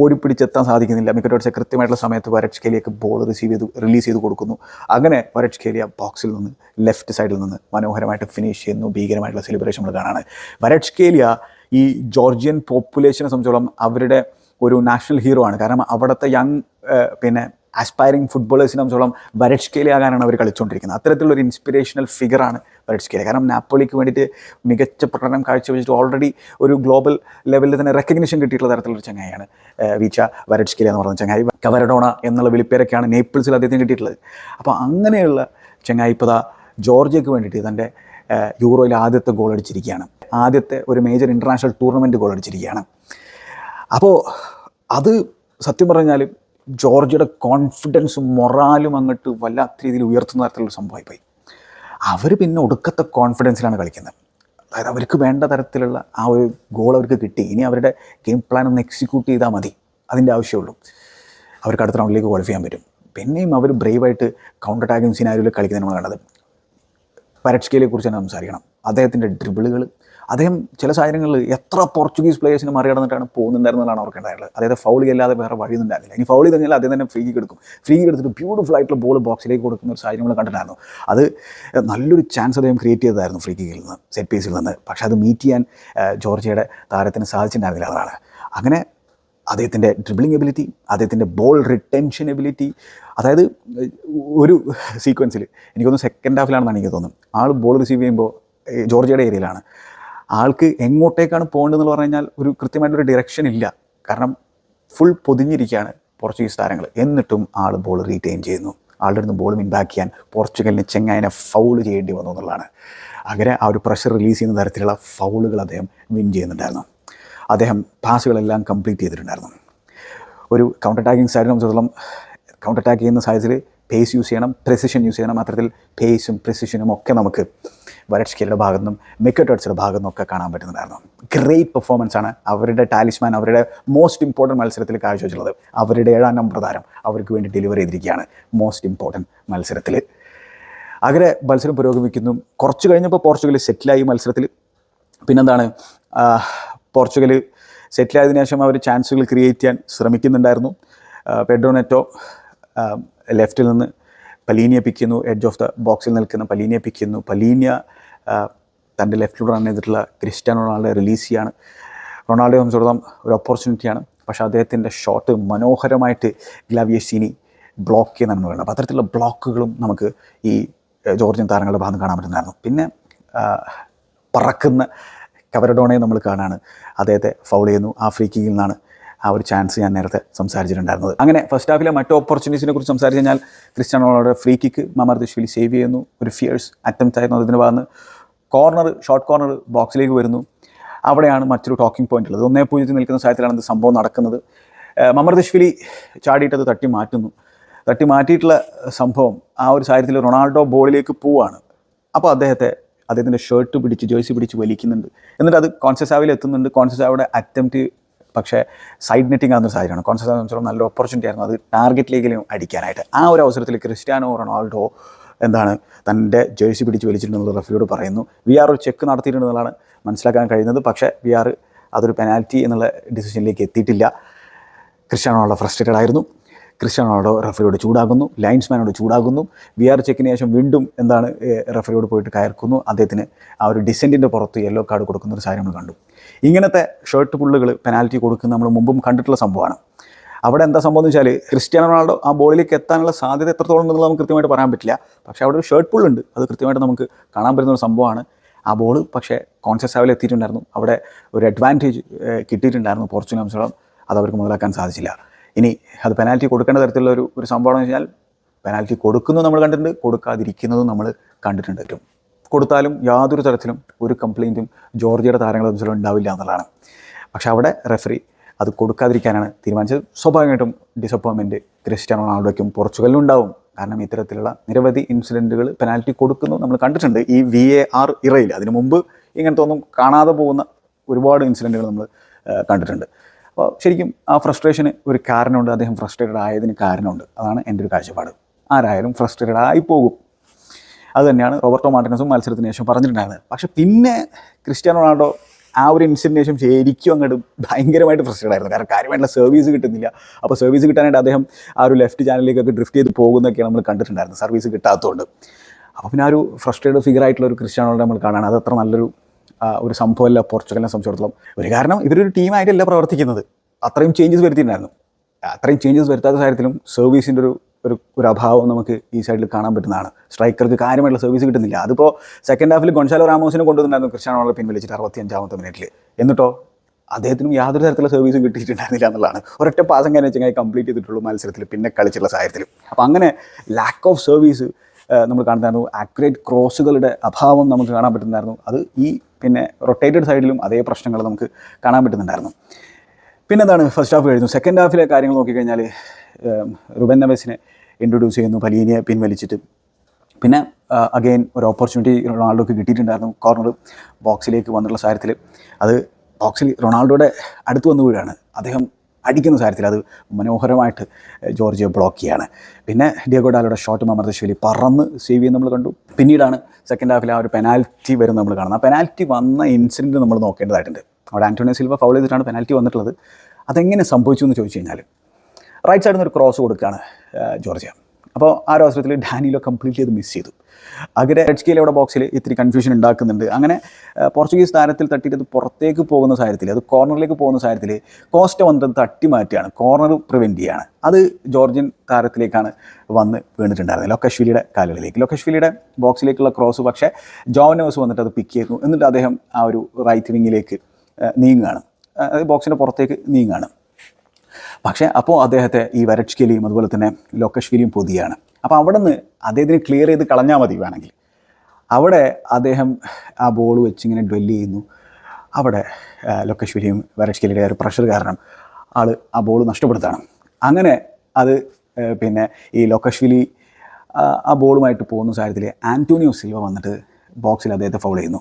ഓടിപ്പിടിച്ചെത്താൻ സാധിക്കുന്നില്ല. മിക്കറ്റോട്സ് കൃത്യമായിട്ടുള്ള സമയത്ത് വരച്ച് കേലിയൊക്കെ ബോൾ റിസീവ് ചെയ്ത് റിലീസ് ചെയ്ത് കൊടുക്കുന്നു. അങ്ങനെ വരച്ച് കേലിയ ബോക്സിൽ നിന്ന് ലെഫ്റ്റ് സൈഡിൽ നിന്ന് മനോഹരമായിട്ട് ഫിനിഷ് ചെയ്യുന്നു. ഭീകരമായിട്ടുള്ള സെലിബ്രേഷൻ നമ്മൾ കാണാണ്. വരച്ച് കേലിയ ഈ ജോർജിയൻ പോപ്പുലേഷനെ സംബന്ധിച്ചോളം അവരുടെ ഒരു നാഷണൽ ഹീറോ ആണ്. കാരണം അവിടുത്തെ യങ് പിന്നെ ആസ്പയറിംഗ് ഫുട്ബോളേഴ്സിനെ സംബന്ധിച്ചോളം വരട്സ്കേലി ആകാനാണ് അവർ കളിച്ചുകൊണ്ടിരിക്കുന്നത് അത്തരത്തിലുള്ള ഒരു ഇൻസ്പിറേഷണൽ ഫിഗറാണ് വരട്സ്കേലി കാരണം നാപ്പോളിക്ക് വേണ്ടിയിട്ട് മികച്ച പ്രകടനം കാഴ്ചവെച്ചിട്ട് ഓൾറെഡി ഒരു ഗ്ലോബൽ ലെവലിൽ തന്നെ റെക്കഗ്നിഷൻ കിട്ടിയിട്ടുള്ള തരത്തിലുള്ള ചങ്ങായിയാണ് വീച്ച വരട്സ്കേലി എന്ന് പറയുന്ന ചങ്ങായി. കവരഡോണ എന്നുള്ള വിളിപ്പേരൊക്കെയാണ് നേപ്പിൾസിൽ അദ്ദേഹത്തിന് കിട്ടിയിട്ടുള്ളത്. അപ്പോൾ അങ്ങനെയുള്ള ചങ്ങായി ഇപ്പോൾ ദാ ജോർജിയക്ക് വേണ്ടിയിട്ട് തന്റെ യൂറോയിൽ ആദ്യത്തെ ഗോൾ അടിച്ചിരിക്കുകയാണ്. ആദ്യത്തെ ഒരു മേജർ ഇന്റർനാഷണൽ ടൂർണമെന്റ് ഗോൾ അടിച്ചിരിക്കുകയാണ്. അപ്പോൾ അത് സത്യം പറഞ്ഞാൽ ജോർജിയുടെ കോൺഫിഡൻസും മൊറാലും അങ്ങോട്ട് വല്ലാത്ത രീതിയിൽ ഉയർത്തുന്ന തരത്തിലുള്ള സംഭവമായി അവർ പിന്നെ ഒടുക്കത്തെ കോൺഫിഡൻസിലാണ് കളിക്കുന്നത്. അതായത് അവർക്ക് വേണ്ട തരത്തിലുള്ള ആ ഒരു ഗോൾ അവർക്ക് കിട്ടി. ഇനി അവരുടെ ഗെയിം പ്ലാൻ ഒന്ന് എക്സിക്യൂട്ട് ചെയ്താൽ മതി. അതിന്റെ ആവശ്യമുള്ളൂ. അവർക്ക് അടുത്ത റൗണ്ടിലേക്ക് ക്വാളിഫൈ ചെയ്യാൻ പറ്റും. പിന്നെയും അവർ ബ്രേവായിട്ട് കൗണ്ടർ അറ്റാക്കിംഗ് സിനാരിയിൽ കളിക്കുന്നത് നമ്മൾ കണ്ടത്. പരട്സ്കേലിയെ കുറിച്ച് തന്നെ സംസാരിക്കണം. അദ്ദേഹത്തിന്റെ ഡ്രിബിളുകൾ അദ്ദേഹം ചില സാഹചര്യങ്ങളിൽ എത്ര പോർച്ചുഗീസ് പ്ലേയേഴ്സിന് മറികടന്നിട്ടാണ് പോകുന്നുണ്ടായിരുന്നതാണ് ഓർക്കേണ്ടായിരുന്നത് അതായത് ഫൗൾ ചെയ്യാതെ വേറെ വഴിയൊന്നുണ്ടായിരുന്നില്ല ഇനി ഫൗൾ ചെയ്ത് കഴിഞ്ഞാൽ അദ്ദേഹം തന്നെ ഫ്രീ എടുക്കും. ഫ്രീ എടുത്തിട്ട് ബ്യൂട്ടിഫുൾ ആയിട്ടുള്ള ബോൾ ബോക്സിലേക്ക് കൊടുക്കുന്ന ഒരു സാഹചര്യം നമ്മൾ കണ്ടിട്ടുണ്ടായിരുന്നു. അത് നല്ലൊരു ചാൻസ് അദ്ദേഹം ക്രിയേറ്റ് ചെയ്തതായിരുന്നു ഫ്രീ കിക്കിൽ നിന്ന് സെറ്റ് പീസിൽ നിന്ന്. പക്ഷേ അത് മീറ്റ് ചെയ്യാൻ ജോർജിയുടെ താരത്തിന് സാധിച്ചിട്ടുണ്ടായിരുന്നില്ല അതാണ് അങ്ങനെ അദ്ദേഹത്തിന്റെ ഡ്രിബിളിംഗ് എബിലിറ്റി അദ്ദേഹത്തിന്റെ ബോൾ റിട്ടൻഷൻ എബിലിറ്റി അതായത് ഒരു സീക്വൻസിൽ എനിക്കൊന്ന് സെക്കൻഡ് ഹാഫിലാണെന്നാണ് എനിക്ക് തോന്നുന്നത്. ആൾ ബോൾ റിസീവ് ചെയ്യുമ്പോൾ ജോർജിയുടെ ഏരിയയിലാണ്. ആൾക്ക് എങ്ങോട്ടേക്കാണ് പോകേണ്ടതെന്ന് പറഞ്ഞു കഴിഞ്ഞാൽ ഒരു കൃത്യമായിട്ടൊരു ഡിറക്ഷൻ ഇല്ല. കാരണം ഫുൾ പൊതിഞ്ഞിരിക്കുകയാണ് പോർച്ചുഗീസ് താരങ്ങൾ എന്നിട്ടും ആൾ ബോൾ റീറ്റെയിൻ ചെയ്യുന്നു. ആളുടെ അടുത്ത് ബോൾ ഇൻബാക്ക് ചെയ്യാൻ പോർച്ചുഗലിന് ചെങ്ങായനെ ഫൗൾ ചെയ്യേണ്ടി വന്നു എന്നുള്ളതാണ്. അങ്ങനെ ആ ഒരു പ്രഷർ റിലീസ് ചെയ്യുന്ന തരത്തിലുള്ള ഫൗളുകൾ അദ്ദേഹം വിൻ ചെയ്യുന്നുണ്ടായിരുന്നു. അദ്ദേഹം പാസുകളെല്ലാം കംപ്ലീറ്റ് ചെയ്തിട്ടുണ്ടായിരുന്നു. ഒരു കൗണ്ടർ അറ്റാക്കിംഗ് സൈഡിനെ സംബന്ധിച്ചിടത്തോളം കൗണ്ടർ അറ്റാക്ക് ചെയ്യുന്ന സാഹചര്യത്തിൽ പേസ് യൂസ് ചെയ്യണം പ്രെസിഷൻ യൂസ് ചെയ്യണം. അത്തരത്തിൽ പേസും പ്രെസിഷനും ഒക്കെ നമുക്ക് വരട്സ്കേലിയുടെ ഭാഗത്തു നിന്നും മിക്കറ്റോട്സിയുടെ ഭാഗത്തു നിന്നും ഒക്കെ കാണാൻ പറ്റുന്നുണ്ടായിരുന്നു ഗ്രേറ്റ് പെർഫോമൻസ് ആണ് അവരുടെ ടാലിസ്മാൻ അവരുടെ മോസ്റ്റ് ഇമ്പോർട്ടന്റ് മത്സരത്തിൽ കാഴ്ചവെച്ചിട്ടുള്ളത് അവരുടെ ഏഴാം നമ്പർ താരം അവർക്ക് വേണ്ടി ഡെലിവർ ചെയ്തിരിക്കുകയാണ് മോസ്റ്റ് ഇമ്പോർട്ടന്റ് മത്സരത്തിൽ. അങ്ങനെ മത്സരം പുരോഗമിക്കുന്നു. കുറച്ച് കഴിഞ്ഞപ്പോൾ പോർച്ചുഗൽ സെറ്റിലായി മത്സരത്തിൽ. പിന്നെന്താണ്? പോർച്ചുഗൽ സെറ്റിലായതിനു ശേഷം അവർ ചാൻസുകൾ ക്രിയേറ്റ് ചെയ്യാൻ ശ്രമിക്കുന്നുണ്ടായിരുന്നു. പെഡ്രോനെറ്റോ ലെഫ്റ്റിൽ നിന്ന് പലീനിയെ പിക്കുന്നു എഡ്ജ് ഓഫ് ദ ബോക്സിൽ നിൽക്കുന്ന പലീനിയ പിക്കുന്നു പലീനിയ തന്റെ ലെഫ്റ്റിലൂടെ റൺ ചെയ്തിട്ടുള്ള ക്രിസ്ത്യാനോ റൊണാൾഡോ റിലീസ് ചെയ്യാണ്. റൊണാൾഡോ സംബന്ധിച്ചിടത്തോളം ഒരു ഓപ്പർച്യൂണിറ്റിയാണ് പക്ഷേ അദ്ദേഹത്തിന്റെ ഷോട്ട് മനോഹരമായിട്ട് ഗ്ലാവിയസിനി ബ്ലോക്ക് ചെയ്യുന്നതാണ് പറയുന്നത്. അപ്പോൾ അത്തരത്തിലുള്ള ബ്ലോക്കുകളും നമുക്ക് ഈ ജോർജിയൻ താരങ്ങളുടെ ഭാഗം കാണാൻ പറ്റുന്നതായിരുന്നു. പിന്നെ പറക്കുന്ന കവരഡോണയെ നമ്മൾ കാണാണ്. അദ്ദേഹത്തെ ഫൗൾ ചെയ്യുന്നു. ആ ഫ്രീ കിക്കിൽ നിന്നാണ് ആ ഒരു ചാൻസ് ഞാൻ നേരത്തെ സംസാരിച്ചിട്ടുണ്ടായിരുന്നത്. അങ്ങനെ ഫസ്റ്റ് ഹാഫിലെ മറ്റു ഓപ്പർച്യൂണിറ്റീസിനെ കുറിച്ച് സംസാരിച്ച് കഴിഞ്ഞാൽ ക്രിസ്ത്യാനോ റൊണാൾഡോയുടെ free kick Mamardashvili save ചെയ്യുന്നു. ഒരു ഫിയേഴ്സ് അറ്റംപ്റ്റ് ആയിരുന്നു അതിന് ഭാഗത്ത്. കോർണർ ഷോർട്ട് കോർണർ ബോക്സിലേക്ക് വരുന്നു. അവിടെയാണ് മറ്റൊരു ടോക്കിംഗ് പോയിന്റ് ഉള്ളത്. ഒന്നേ പൂജ്യത്തിൽ നിൽക്കുന്ന സാഹചര്യത്തിലാണ് ഇത് സംഭവം നടക്കുന്നത്. ഏഹ് മമർ ദിശ്വലി ചാടിയിട്ടത് തട്ടി മാറ്റുന്നു. തട്ടി മാറ്റിയിട്ടുള്ള സംഭവം ആ ഒരു സാഹചര്യത്തിൽ റൊണാൾഡോ ബോളിലേക്ക് പോവാണ്. അപ്പോൾ അദ്ദേഹത്തെ അദ്ദേഹത്തിന്റെ ഷർട്ട് പിടിച്ച് ജേഴ്സി പിടിച്ച് വലിക്കുന്നുണ്ട്. എന്നിട്ട് അത് കോൺസെസാവിൽ എത്തുന്നുണ്ട്. ആവിടെ അറ്റംപ്റ്റ് പക്ഷേ സൈഡ് നെറ്റിംഗ് ആകുന്ന സാഹചര്യമാണ്. കോൺസെസാവ് സംബന്ധിച്ചിടത്തോളം നല്ല ഓപ്പർച്യൂണിറ്റി ആയിരുന്നു. അത് ടാർഗറ്റ് ടാർഗറ്റിലേക്കും അടിക്കാനായിട്ട്. ആ ഒരു അവസരത്തിൽ ക്രിസ്റ്റ്യാനോ റൊണാൾഡോ എന്താണ് തന്റെ ജേഴ്സി പിടിച്ച് വലിച്ചിട്ടുണ്ടെന്നുള്ള റഫറിയോട് പറയുന്നു. വി ആർ ഒരു ചെക്ക് നടത്തിയിട്ടുണ്ടെന്നുള്ളതാണ് മനസ്സിലാക്കാൻ കഴിയുന്നത്. പക്ഷേ വി ആർ അതൊരു പെനാൽറ്റി എന്നുള്ള ഡിസിഷനിലേക്ക് എത്തിയിട്ടില്ല. ക്രിസ്ത്യാനോ റൊണാൾഡോ ഫ്രസ്ട്രേറ്റഡ് ആയിരുന്നു. ക്രിസ്ത്യാനോ റൊണാൾഡോ റഫറിയോട് ചൂടാകുന്നു. ലൈൻസ്മാനോട് ചൂടാകുന്നു. വി ആർ ചെക്കിന് ശേഷം വീണ്ടും എന്താണ് റഫറിയോട് പോയിട്ട് കയർക്കുന്നു. അദ്ദേഹത്തിന് ആ ഒരു ഡിസെന്റിന്റെ പുറത്ത് യെല്ലോ കാർഡ് കൊടുക്കുന്ന ഒരു സാഹചര്യം നമ്മൾ കണ്ടു. ഇങ്ങനത്തെ ഷർട്ട് പുള്ളുകൾ പെനാൽറ്റി കൊടുക്കുന്ന നമ്മൾ മുമ്പും കണ്ടിട്ടുള്ള സംഭവമാണ്. അവിടെ എന്താ സംഭവം എന്ന് വെച്ചാൽ ക്രിസ്ത്യാനോ റൊണാൾഡോ ആ ബോളിലേക്ക് എത്താനുള്ള സാധ്യത എത്രത്തോളം ഉണ്ടെന്ന് നമുക്ക് കൃത്യമായിട്ട് പറയാൻ പറ്റില്ല. പക്ഷേ അവിടെ ഒരു ഷർട്ട് പുള്ളുണ്ട്. അത് കൃത്യമായിട്ട് നമുക്ക് കാണാൻ പറ്റുന്ന ഒരു സംഭവമാണ്. ആ ബോൾ പക്ഷേ കോൺഷ്യസ് ലെവലിൽ എത്തിയിട്ടുണ്ടായിരുന്നു. അവിടെ ഒരു അഡ്വാന്റേജ് കിട്ടിയിട്ടുണ്ടായിരുന്നു പോർച്ചുഗൽ അംശം. അത് അവർക്ക് മുതലാക്കാൻ സാധിച്ചില്ല. ഇനി അത് പെനാൽറ്റി കൊടുക്കേണ്ട തരത്തിലുള്ള ഒരു ഒരു സംഭവമാണെന്ന് വെച്ചാൽ പെനാൽറ്റി കൊടുക്കുന്നത് നമ്മൾ കണ്ടിട്ടുണ്ട്. കൊടുക്കാതിരിക്കുന്നതും നമ്മൾ കണ്ടിട്ടുണ്ട്. കൊടുത്താലും യാതൊരു തരത്തിലും ഒരു കംപ്ലൈന്റും ജോർജിയയുടെ താരങ്ങളെ സംബന്ധിച്ചിടത്തോളം ഉണ്ടാവില്ല എന്നുള്ളതാണ്. പക്ഷേ അവിടെ റെഫറി അത് കൊടുക്കാതിരിക്കാനാണ് തീരുമാനിച്ചത്. സ്വാഭാവികമായിട്ടും ഡിസപ്പോയിൻമെന്റ് ക്രിസ്ത്യാനോ റൊണാൾഡോയ്ക്കും പോർച്ചുഗലിനും ഉണ്ടാവും. കാരണം ഇത്തരത്തിലുള്ള നിരവധി ഇൻസിഡന്റുകൾ പെനാൽറ്റി കൊടുക്കുന്നു നമ്മൾ കണ്ടിട്ടുണ്ട്. ഈ വി എ ആർ ഇറയിൽ അതിനു മുമ്പ് ഇങ്ങനത്തെ ഒന്നും കാണാതെ പോകുന്ന ഒരുപാട് ഇൻസിഡന്റുകൾ നമ്മൾ കണ്ടിട്ടുണ്ട്. അപ്പോൾ ശരിക്കും ആ ഫ്രസ്ട്രേഷന് ഒരു കാരണമുണ്ട്. അദ്ദേഹം ഫ്രസ്ട്രേറ്റഡ് ആയതിന് കാരണമുണ്ട്. അതാണ് എന്റെ ഒരു കാഴ്ചപ്പാട്. ആരായാലും ഫ്രസ്ട്രേറ്റഡ് ആയി പോകും. അത് തന്നെയാണ് റോബർട്ടോ മാർട്ടിനസും മത്സരത്തിന് ശേഷം പറഞ്ഞിട്ടുണ്ടായിരുന്നത്. പക്ഷെ പിന്നെ ക്രിസ്ത്യാനോ റൊണാൾഡോ ആ ഒരു ഇൻസിഡന്റിന് ശേഷം ശരിക്കും അങ്ങോട്ട് ഭയങ്കരമായിട്ട് ഫ്രസ്ട്രേറ്റ് ആയിരുന്നു. കാരണം കാര്യമായിട്ടുള്ള സർവീസ് കിട്ടുന്നില്ല. അപ്പോൾ സർവീസ് കിട്ടാനായിട്ട് അദ്ദേഹം ആ ഒരു ലെഫ്റ്റ് ചാനലിലേക്കൊക്കെ ഡ്രിഫ്റ്റ് ചെയ്ത് പോകുന്നതൊക്കെയാണ് നമ്മൾ കണ്ടിട്ടുണ്ടായിരുന്നത്. സർവീസ് കിട്ടാത്തതുകൊണ്ട്. അപ്പോൾ പിന്നെ ആ ഒരു ഫ്രസ്ട്രേറ്റഡ് ഫിഗർ ആയിട്ടുള്ള ഒരു ക്രിസ്ത്യാനോ റൊണാൾഡോ നമ്മൾ കാണാൻ അത് അത്ര നല്ലൊരു ഒരു സംഭവമല്ല പോർച്ചുഗലിനെ സംബന്ധിച്ചിടത്തോളം. ഒരു കാരണം ഇവരൊരു ടീമായിട്ടല്ല പ്രവർത്തിക്കുന്നത്. അത്രയും ചേഞ്ചസ് വരുത്തിയിട്ടുണ്ടായിരുന്നു. അത്രയും ചേഞ്ചസ് വരുത്താത്ത കാര്യത്തിലും സർവീസിന്റെ ഒരു ഒരു ഒരു അഭാവം നമുക്ക് ഈ സൈഡിൽ കാണാൻ പറ്റുന്നതാണ്. സ്ട്രൈക്കർക്ക് കാര്യമായിട്ടുള്ള സർവീസ് കിട്ടുന്നില്ല. അതിപ്പോൾ സെക്കൻഡ് ഹാഫിൽ ഗൊൺസാലോ റാമോസിനെ കൊണ്ടുവന്നിട്ടുണ്ടായിരുന്നു ക്രിസ്ത്യാനോ റൊണാൾഡോ പിൻവലിച്ചിട്ട് അറുപത്തി അഞ്ചാമത്തെ മിനിറ്റിൽ എന്നിട്ടോ? അദ്ദേഹത്തിനും യാതൊരു തരത്തിലുള്ള സർവീസും കിട്ടിയിട്ടുണ്ടായിരുന്നില്ല എന്നുള്ളതാണ്. ഒരൊറ്റ പാസം കാര്യം വെച്ചാൽ കംപ്ലീറ്റ് ചെയ്തിട്ടുള്ളൂ മത്സരത്തിൽ പിന്നെ കളിച്ചുള്ള സാഹചര്യത്തിൽ അപ്പോൾ അങ്ങനെ ലാക്ക് ഓഫ് സർവീസ് നമ്മൾ കാണുന്നതായിരുന്നു. ആക്യുറേറ്റ് ക്രോസുകളുടെ അഭാവം നമുക്ക് കാണാൻ പറ്റുന്നതായിരുന്നു. അത് ഈ പിന്നെ റൊട്ടേറ്റഡ് സൈഡിലും അതേ പ്രശ്നങ്ങൾ നമുക്ക് കാണാൻ പറ്റുന്നുണ്ടായിരുന്നു. പിന്നെന്താണ്? ഫസ്റ്റ് ഹാഫ് കഴിഞ്ഞു. സെക്കൻഡ് ഹാഫിലെ കാര്യങ്ങൾ നോക്കിക്കഴിഞ്ഞാൽ റുബൻ നവസിനെ ഇൻട്രൊഡ്യൂസ് ചെയ്യുന്നു പലീനിയെ പിൻവലിച്ചിട്ട്. പിന്നെ അഗെയിൻ ഒരു ഓപ്പർച്യൂണിറ്റി റൊണാൾഡോക്ക് കിട്ടിയിട്ടുണ്ടായിരുന്നു കോർണർ ബോക്സിലേക്ക് വന്നുള്ള സാരത്തിൽ അത് ബോക്സിൽ റൊണാൾഡോയുടെ അടുത്ത് വന്നു വീഴാണ്. അദ്ദേഹം അടിക്കുന്ന സാഹചര്യത്തിൽ അത് മനോഹരമായിട്ട് ജോർജിയോ ബ്ലോക്ക് ചെയ്യാണ്. പിന്നെ ഡിയഗോ ഡാലോയുടെ ഷോട്ട് മമർദശ്വലി പറന്ന് സേവ് ചെയ്യുന്ന നമ്മൾ കണ്ടു. പിന്നീടാണ് സെക്കൻഡ് ഹാഫിൽ ആ ഒരു പെനാൽറ്റി വരുന്നത് നമ്മൾ കാണുന്നത്. ആ പെനാൽറ്റി വന്ന ഇൻസിഡന്റ് നമ്മൾ നോക്കേണ്ടതായിട്ടുണ്ട്. അവിടെ ആന്റോണിയോ സിൽവ ഫൗൾ ചെയ്തിട്ടാണ് പെനാൽറ്റി വന്നിട്ടുള്ളത്. അതെങ്ങനെ സംഭവിച്ചു എന്ന് ചോദിച്ചു കഴിഞ്ഞാൽ റൈറ്റ് സൈഡിൽ നിന്ന് ഒരു ക്രോസ് കൊടുക്കുകയാണ് ജോർജിയ. അപ്പോൾ ആ ഒരു അവസരത്തിൽ ഡാനിയിലോ കംപ്ലീറ്റ്ലി അത് മിസ് ചെയ്തു. അങ്ങനെ എച്ച് കെയിൽ അവിടെ ബോക്സിൽ ഇത്തിരി കൺഫ്യൂഷൻ ഉണ്ടാക്കുന്നുണ്ട്. അങ്ങനെ പോർച്ചുഗീസ് താരത്തിൽ തട്ടിയിട്ട് അത് പുറത്തേക്ക് പോകുന്ന സാഹചര്യത്തിൽ അത് കോർണറിലേക്ക് പോകുന്ന സാഹചര്യത്തിൽ കോസ്റ്റ വന്നിട്ട് തട്ടി മാറ്റിയാണ് കോർണർ പ്രിവെന്റ് ചെയ്യാണ്. അത് ജോർജിയൻ താരത്തിലേക്കാണ് വന്ന് വീണിട്ടുണ്ടായിരുന്നത്. ലൊക്കശ്വലിയുടെ കാലുകളിലേക്ക്. ലൊക്കശ്വലിയുടെ ബോക്സിലേക്കുള്ള ക്രോസ് പക്ഷേ ജോവനോസ് വന്നിട്ട് അത് പിക്ക് ചെയ്യുന്നു എന്നിട്ട് അദ്ദേഹം ആ ഒരു റൈറ്റ് വിങ്ങിലേക്ക് നീങ്ങുകയാണ്. അത് ബോക്സിന്റെ പുറത്തേക്ക് നീങ്ങുകയാണ്. പക്ഷേ അപ്പോൾ അദ്ദേഹത്തെ ഈ വരട്സ്കെലിയും അതുപോലെ തന്നെ ലോക്കഷ്വിലിയും പൊതിയാണ്. അപ്പോൾ അവിടെ നിന്ന് അദ്ദേഹത്തിന് ക്ലിയർ ചെയ്ത് കളഞ്ഞാൽ മതി വേണമെങ്കിൽ. അവിടെ അദ്ദേഹം ആ ബോൾ വെച്ച് ഇങ്ങനെ ഡ്വെല്ല് ചെയ്യുന്നു. അവിടെ ലൊക്കശ്വരിയും വരട്സ്കെലിയുടെ ഒരു പ്രഷർ കാരണം ആൾ ആ ബോൾ നഷ്ടപ്പെടുത്താണ്. അങ്ങനെ അത് പിന്നെ ഈ ലൊക്കശ്വലി ആ ബോളുമായിട്ട് പോകുന്ന സാഹചര്യത്തിൽ ആന്റോണിയോ സിൽവ വന്നിട്ട് ബോക്സിൽ അദ്ദേഹത്തെ ഫൗൾ ചെയ്യുന്നു.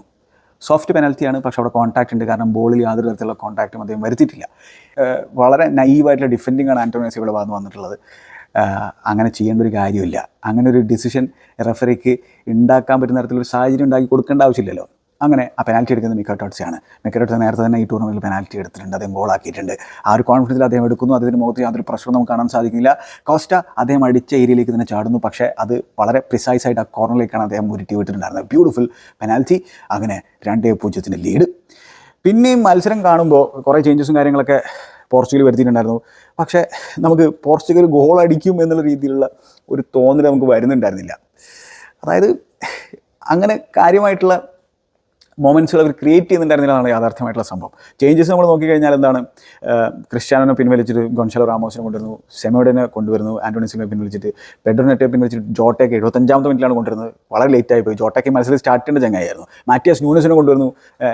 സോഫ്റ്റ് പെനൽറ്റിയാണ് പക്ഷെ അവിടെ കോൺടാക്റ്റ് ഉണ്ട്. കാരണം ബോളിൽ യാതൊരു തരത്തിലുള്ള കോൺടാക്റ്റും അദ്ദേഹം വരുത്തിയിട്ടില്ല. വളരെ നൈവായിട്ടുള്ള ഡിഫെൻഡിങ് ആണ് ആന്റോണിയോ ഇവിടെ വന്ന് വന്നിട്ടുള്ളത്. അങ്ങനെ ചെയ്യേണ്ട ഒരു കാര്യമില്ല. അങ്ങനെ ഒരു ഡിസിഷൻ റെഫറിക്ക് ഉണ്ടാക്കാൻ പറ്റുന്ന തരത്തിലൊരു സാഹചര്യം ഉണ്ടാക്കി കൊടുക്കേണ്ട ആവശ്യമില്ലല്ലോ. അങ്ങനെ ആ പെനാൽറ്റി എടുക്കുന്നത് മിക്കട്ടോട്സിയാണ് മിക്കട്ടോട്സ് നേരത്തെ തന്നെ ഈ ടൂർണമെന്റിൽ പെനാൽറ്റി എടുത്തിട്ടുണ്ട് അദ്ദേഹം ഗോളാക്കിയിട്ടുണ്ട് ആ ഒരു കോൺഫിഡൻസിൽ അദ്ദേഹം എടുക്കുന്നു. അദ്ദേഹത്തിന് മുഖത്ത് യാതൊരു പ്രശ്നവും നമുക്ക് കാണാൻ സാധിക്കില്ല. കോസ്റ്റ അദ്ദേഹം അടിച്ച ഏരിയയിലേക്ക് തന്നെ ചാടുന്നു. പക്ഷേ അത് വളരെ പ്രിസൈസ് ആയിട്ട് ആ കോർണറിലേക്കാണ് അദ്ദേഹം ഉരുട്ടി വിട്ടിട്ടുണ്ടായിരുന്നത്. ബ്യൂട്ടിഫുൾ പെനാൽറ്റി അങ്ങനെ രണ്ടേ പൂജ്യത്തിന്റെ ലീഡ് പിന്നെയും മത്സരം കാണുമ്പോൾ കുറേ ചേഞ്ചസും കാര്യങ്ങളൊക്കെ പോർച്ചുഗൽ വരുത്തിയിട്ടുണ്ടായിരുന്നു. പക്ഷേ നമുക്ക് പോർച്ചുഗൽ ഗോൾ അടിക്കും എന്നുള്ള രീതിയിലുള്ള ഒരു തോന്നൽ നമുക്ക് വരുന്നുണ്ടായിരുന്നില്ല. അതായത് അങ്ങനെ കാര്യമായിട്ടുള്ള മൊമെന്റ്സുകൾ അവർ ക്രിയേറ്റ് ചെയ്യുന്നുണ്ടായിരുന്നില്ല എന്നാണ് യാഥാർത്ഥ്യമായിട്ടുള്ള സംഭവം. ചേഞ്ചസ് നമ്മൾ നോക്കിക്കഴിഞ്ഞാൽ എന്താണ് ക്രിസ്ത്യാനോ ക്രിസ്ത്യാനോനെ പിൻവലിച്ചിട്ട് ഗൊൺഷലോ റാമോസിനെ കൊണ്ടുവരുന്നു സെമോഡിനെ കൊണ്ടുവരുന്നു ആന്റോണിസിനെ പിൻവലിച്ചിട്ട് പെഡ്രോനെറ്റെ പിൻവലിച്ചിട്ട് ജോട്ടയ്ക്ക് എഴുപത്തഞ്ചാമത്തെ മിനിറ്റിലാണ് കൊണ്ടുവരുന്നത്. വളരെ ലേറ്റായി പോയി. ജോട്ടയ്ക്ക് മത്സരം സ്റ്റാർട്ട് ചെയ്യേണ്ട ചങ്ങായിരുന്നു മാറ്റിയാസ് ന്യൂനസിനെ കൊണ്ടുവരുന്നു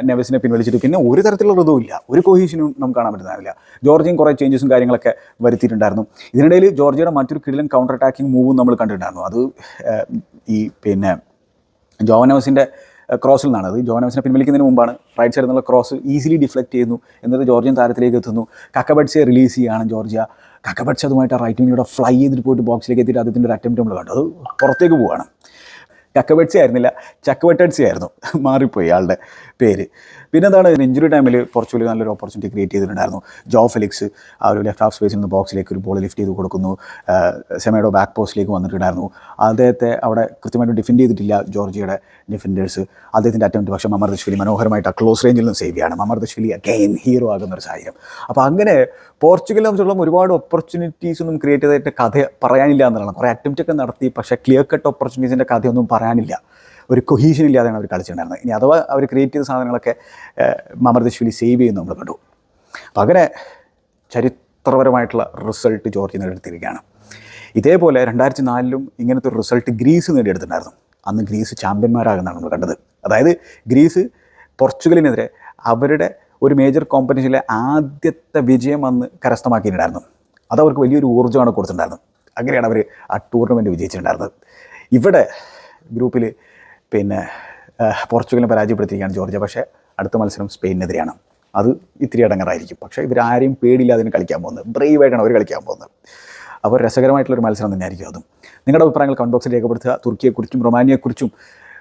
നെവസിനെ പിൻവലിച്ചിട്ട്. പിന്നെ ഒരു തരത്തിലുള്ള ഇതുമില്ല ഒരു കൊഹീഷനും നമുക്ക് കാണാൻ പറ്റുന്നില്ല ജോർജിയും കുറേ ചേഞ്ചസും കാര്യങ്ങളൊക്കെ വരുത്തിയിട്ടുണ്ടായിരുന്നു. ഇതിനിടയിൽ ജോർജിയുടെ മറ്റൊരു കിടിലൻ കൗണ്ടർ അറ്റാക്കിംഗ് മൂവും നമ്മൾ കണ്ടിട്ടുണ്ടായിരുന്നു. അത് ഈ പിന്നെ ജോവനോസിന്റെ ക്രോസിൽ നിന്നാണ്. അത് ജോവനോസിനെ പിൻവലിക്കുന്നതിന് മുമ്പാണ്. റൈറ്റ് സൈഡിൽ നിന്നുള്ള ക്രോസ് ഈസിലി ഡിഫ്ലക്ട് ചെയ്യുന്നു. എന്നിട്ട് ജോർജിയൻ താരത്തിലേക്ക് എത്തുന്നു. കക്കബഡ്സെ റിലീസ് ചെയ്യുകയാണ് ജോർജിയ. കക്കബഡ്സ് അതുമായിട്ട് ആ റൈറ്റ് വിങ്ങിലൂടെ ഫ്ലൈ ചെയ്തിട്ട് പോയിട്ട് ബോക്സിലേക്ക് എത്തിയിട്ട് അദ്ദേഹത്തിന്റെ ഒരു അറ്റംപ്റ്റ് നമ്മൾ കണ്ടു. അത് പുറത്തേക്ക് പോവുകയാണ്. കക്കബഡ്സി ആയിരുന്നില്ല. ചക്കവട്ടഡ്സി ആയിരുന്നു. മാറിപ്പോയി ആളുടെ പേര്. പിന്നെന്താണ് ഇഞ്ചുറി ടൈമിൽ പോർച്ചുഗൽ നല്ലൊരു ഓപ്പർച്യൂണിറ്റി ക്രിയേറ്റ് ചെയ്തിട്ടുണ്ടായിരുന്നു. ജോ ഫെലിക്സ് ആ ഒരു ലെഫ്റ്റ് ഹാഫ് സ്പേസിൽ നിന്ന് ബോക്സിലേക്ക് ഒരു ബോൾ ലിഫ്റ്റ് ചെയ്ത് കൊടുക്കുന്നു. സെമയുടെ ബാക്ക് പോസ്റ്റിലേക്ക് വന്നിട്ടുണ്ടായിരുന്നു. അദ്ദേഹത്തെ അവിടെ കൃത്യമായിട്ട് ഡിഫെൻഡ് ചെയ്തിട്ടില്ല ജോർജിയുടെ ഡിഫൻഡേഴ്സ് അദ്ദേഹത്തിന്റെ അറ്റംപ്റ്റ് പക്ഷേ മമർ ദശ്വലി മനോഹരമായിട്ട് ആ ക്ലോസ് റേഞ്ചിൽ നിന്ന് സേവ് ചെയ്യാണ്. മമർ ദശ്വലി അഗെയിൻ ഹീറോ ആകുന്ന ഒരു സാഹചര്യം. അപ്പോൾ അങ്ങനെ പോർച്ചുഗലിനെ സംബന്ധിച്ചിടത്തോളം ഒരുപാട് ഓപ്പർച്യൂണിറ്റീസ് ഒന്നും ക്രിയേറ്റ് ചെയ്തിട്ട് കഥ പറയാനില്ല എന്നുള്ളതാണ്. കുറേ അറ്റംപ്റ്റ് ഒക്കെ നടത്തി പക്ഷേ ക്ലിയർ കട്ട് ഓപ്പർച്യൂണിറ്റീസിന്റെ കഥയൊന്നും പറയാനില്ല. ഒരു കൊഹീഷൻ ഇല്ലാതെയാണ് അവർ കളിച്ചിട്ടുണ്ടായിരുന്നത്. ഇനി അഥവാ അവർ ക്രിയേറ്റ് ചെയ്ത സാധനങ്ങളൊക്കെ മമർദശ്വലി സേവ് ചെയ്യുന്നു നമ്മൾ കണ്ടു. അപ്പോൾ അങ്ങനെ ചരിത്രപരമായിട്ടുള്ള റിസൾട്ട് ജോർജ് നേടിയെടുത്തിരിക്കുകയാണ്. ഇതേപോലെ രണ്ടായിരത്തി നാലിലും ഇങ്ങനത്തെ ഒരു റിസൾട്ട് ഗ്രീസ് നേടിയെടുത്തിട്ടുണ്ടായിരുന്നു. അന്ന് ഗ്രീസ് ചാമ്പ്യന്മാരാകുന്നതാണ് നമ്മൾ കണ്ടത്. അതായത് ഗ്രീസ് പോർച്ചുഗലിനെതിരെ അവരുടെ ഒരു മേജർ കോമ്പറ്റീഷനിലെ ആദ്യത്തെ വിജയം അന്ന് കരസ്ഥമാക്കിയിട്ടുണ്ടായിരുന്നു. അത് അവർക്ക് വലിയൊരു ഊർജമാണ് കൊടുത്തിട്ടുണ്ടായിരുന്നത് അങ്ങനെയാണ് അവർ ആ ടൂർണമെന്റ് വിജയിച്ചിട്ടുണ്ടായിരുന്നത്. ഇവിടെ ഗ്രൂപ്പിൽ പിന്നെ പോർച്ചുഗലിനെ പരാജയപ്പെടുത്തിയിരിക്കുകയാണ് ജോർജിയ പക്ഷേ അടുത്ത മത്സരം സ്പെയിനെതിരെയാണ്. അത് ഇത്തിരി അടങ്ങറായിരിക്കും. പക്ഷേ ഇവരാരെയും പേടിയില്ലാതെ ഇതിന് കളിക്കാൻ പോകുന്നത്. ബ്രേവായിട്ടാണ് അവർ കളിക്കാൻ പോകുന്നത്. അപ്പോൾ രസകരമായിട്ടുള്ളൊരു മത്സരം തന്നെയായിരിക്കും അതും. നിങ്ങളുടെ അഭിപ്രായങ്ങൾ കമന്റ് ബോക്സിൽ രേഖപ്പെടുത്തുക. തുർക്കിയെക്കുറിച്ചും റൊമാനിയെക്കുറിച്ചും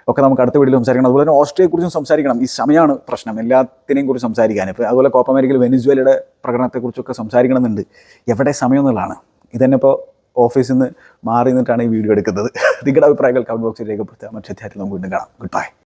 ഒക്കെ നമുക്ക് അടുത്ത വീട്ടിൽ സംസാരിക്കണം. അതുപോലെ തന്നെ ഓസ്ട്രിയയെക്കുറിച്ചും സംസാരിക്കണം. ഈ സമയമാണ് പ്രശ്നം. എല്ലാത്തിനെയും കുറിച്ച് സംസാരിക്കാൻ. ഇപ്പോൾ അതുപോലെ കോപ്പ അമേരിക്കയിൽ വെനിസ്വേലയുടെ പ്രകടനത്തെക്കുറിച്ചൊക്കെ സംസാരിക്കണമെന്നുണ്ട്. എവിടെ സമയം എന്നുള്ളതാണ്. ഇതന്നെ ഇപ്പോൾ ഓഫീസിൽ നിന്ന് മാറി നിന്നിട്ടാണ് ഈ വീഡിയോ എടുക്കുന്നത്. നിങ്ങളുടെ അഭിപ്രായങ്ങൾ കമന്റ് ബോക്സിൽ രേഖപ്പെടുത്തുക. മറ്റു നമുക്ക് വീണ്ടും കാണാം. Good bye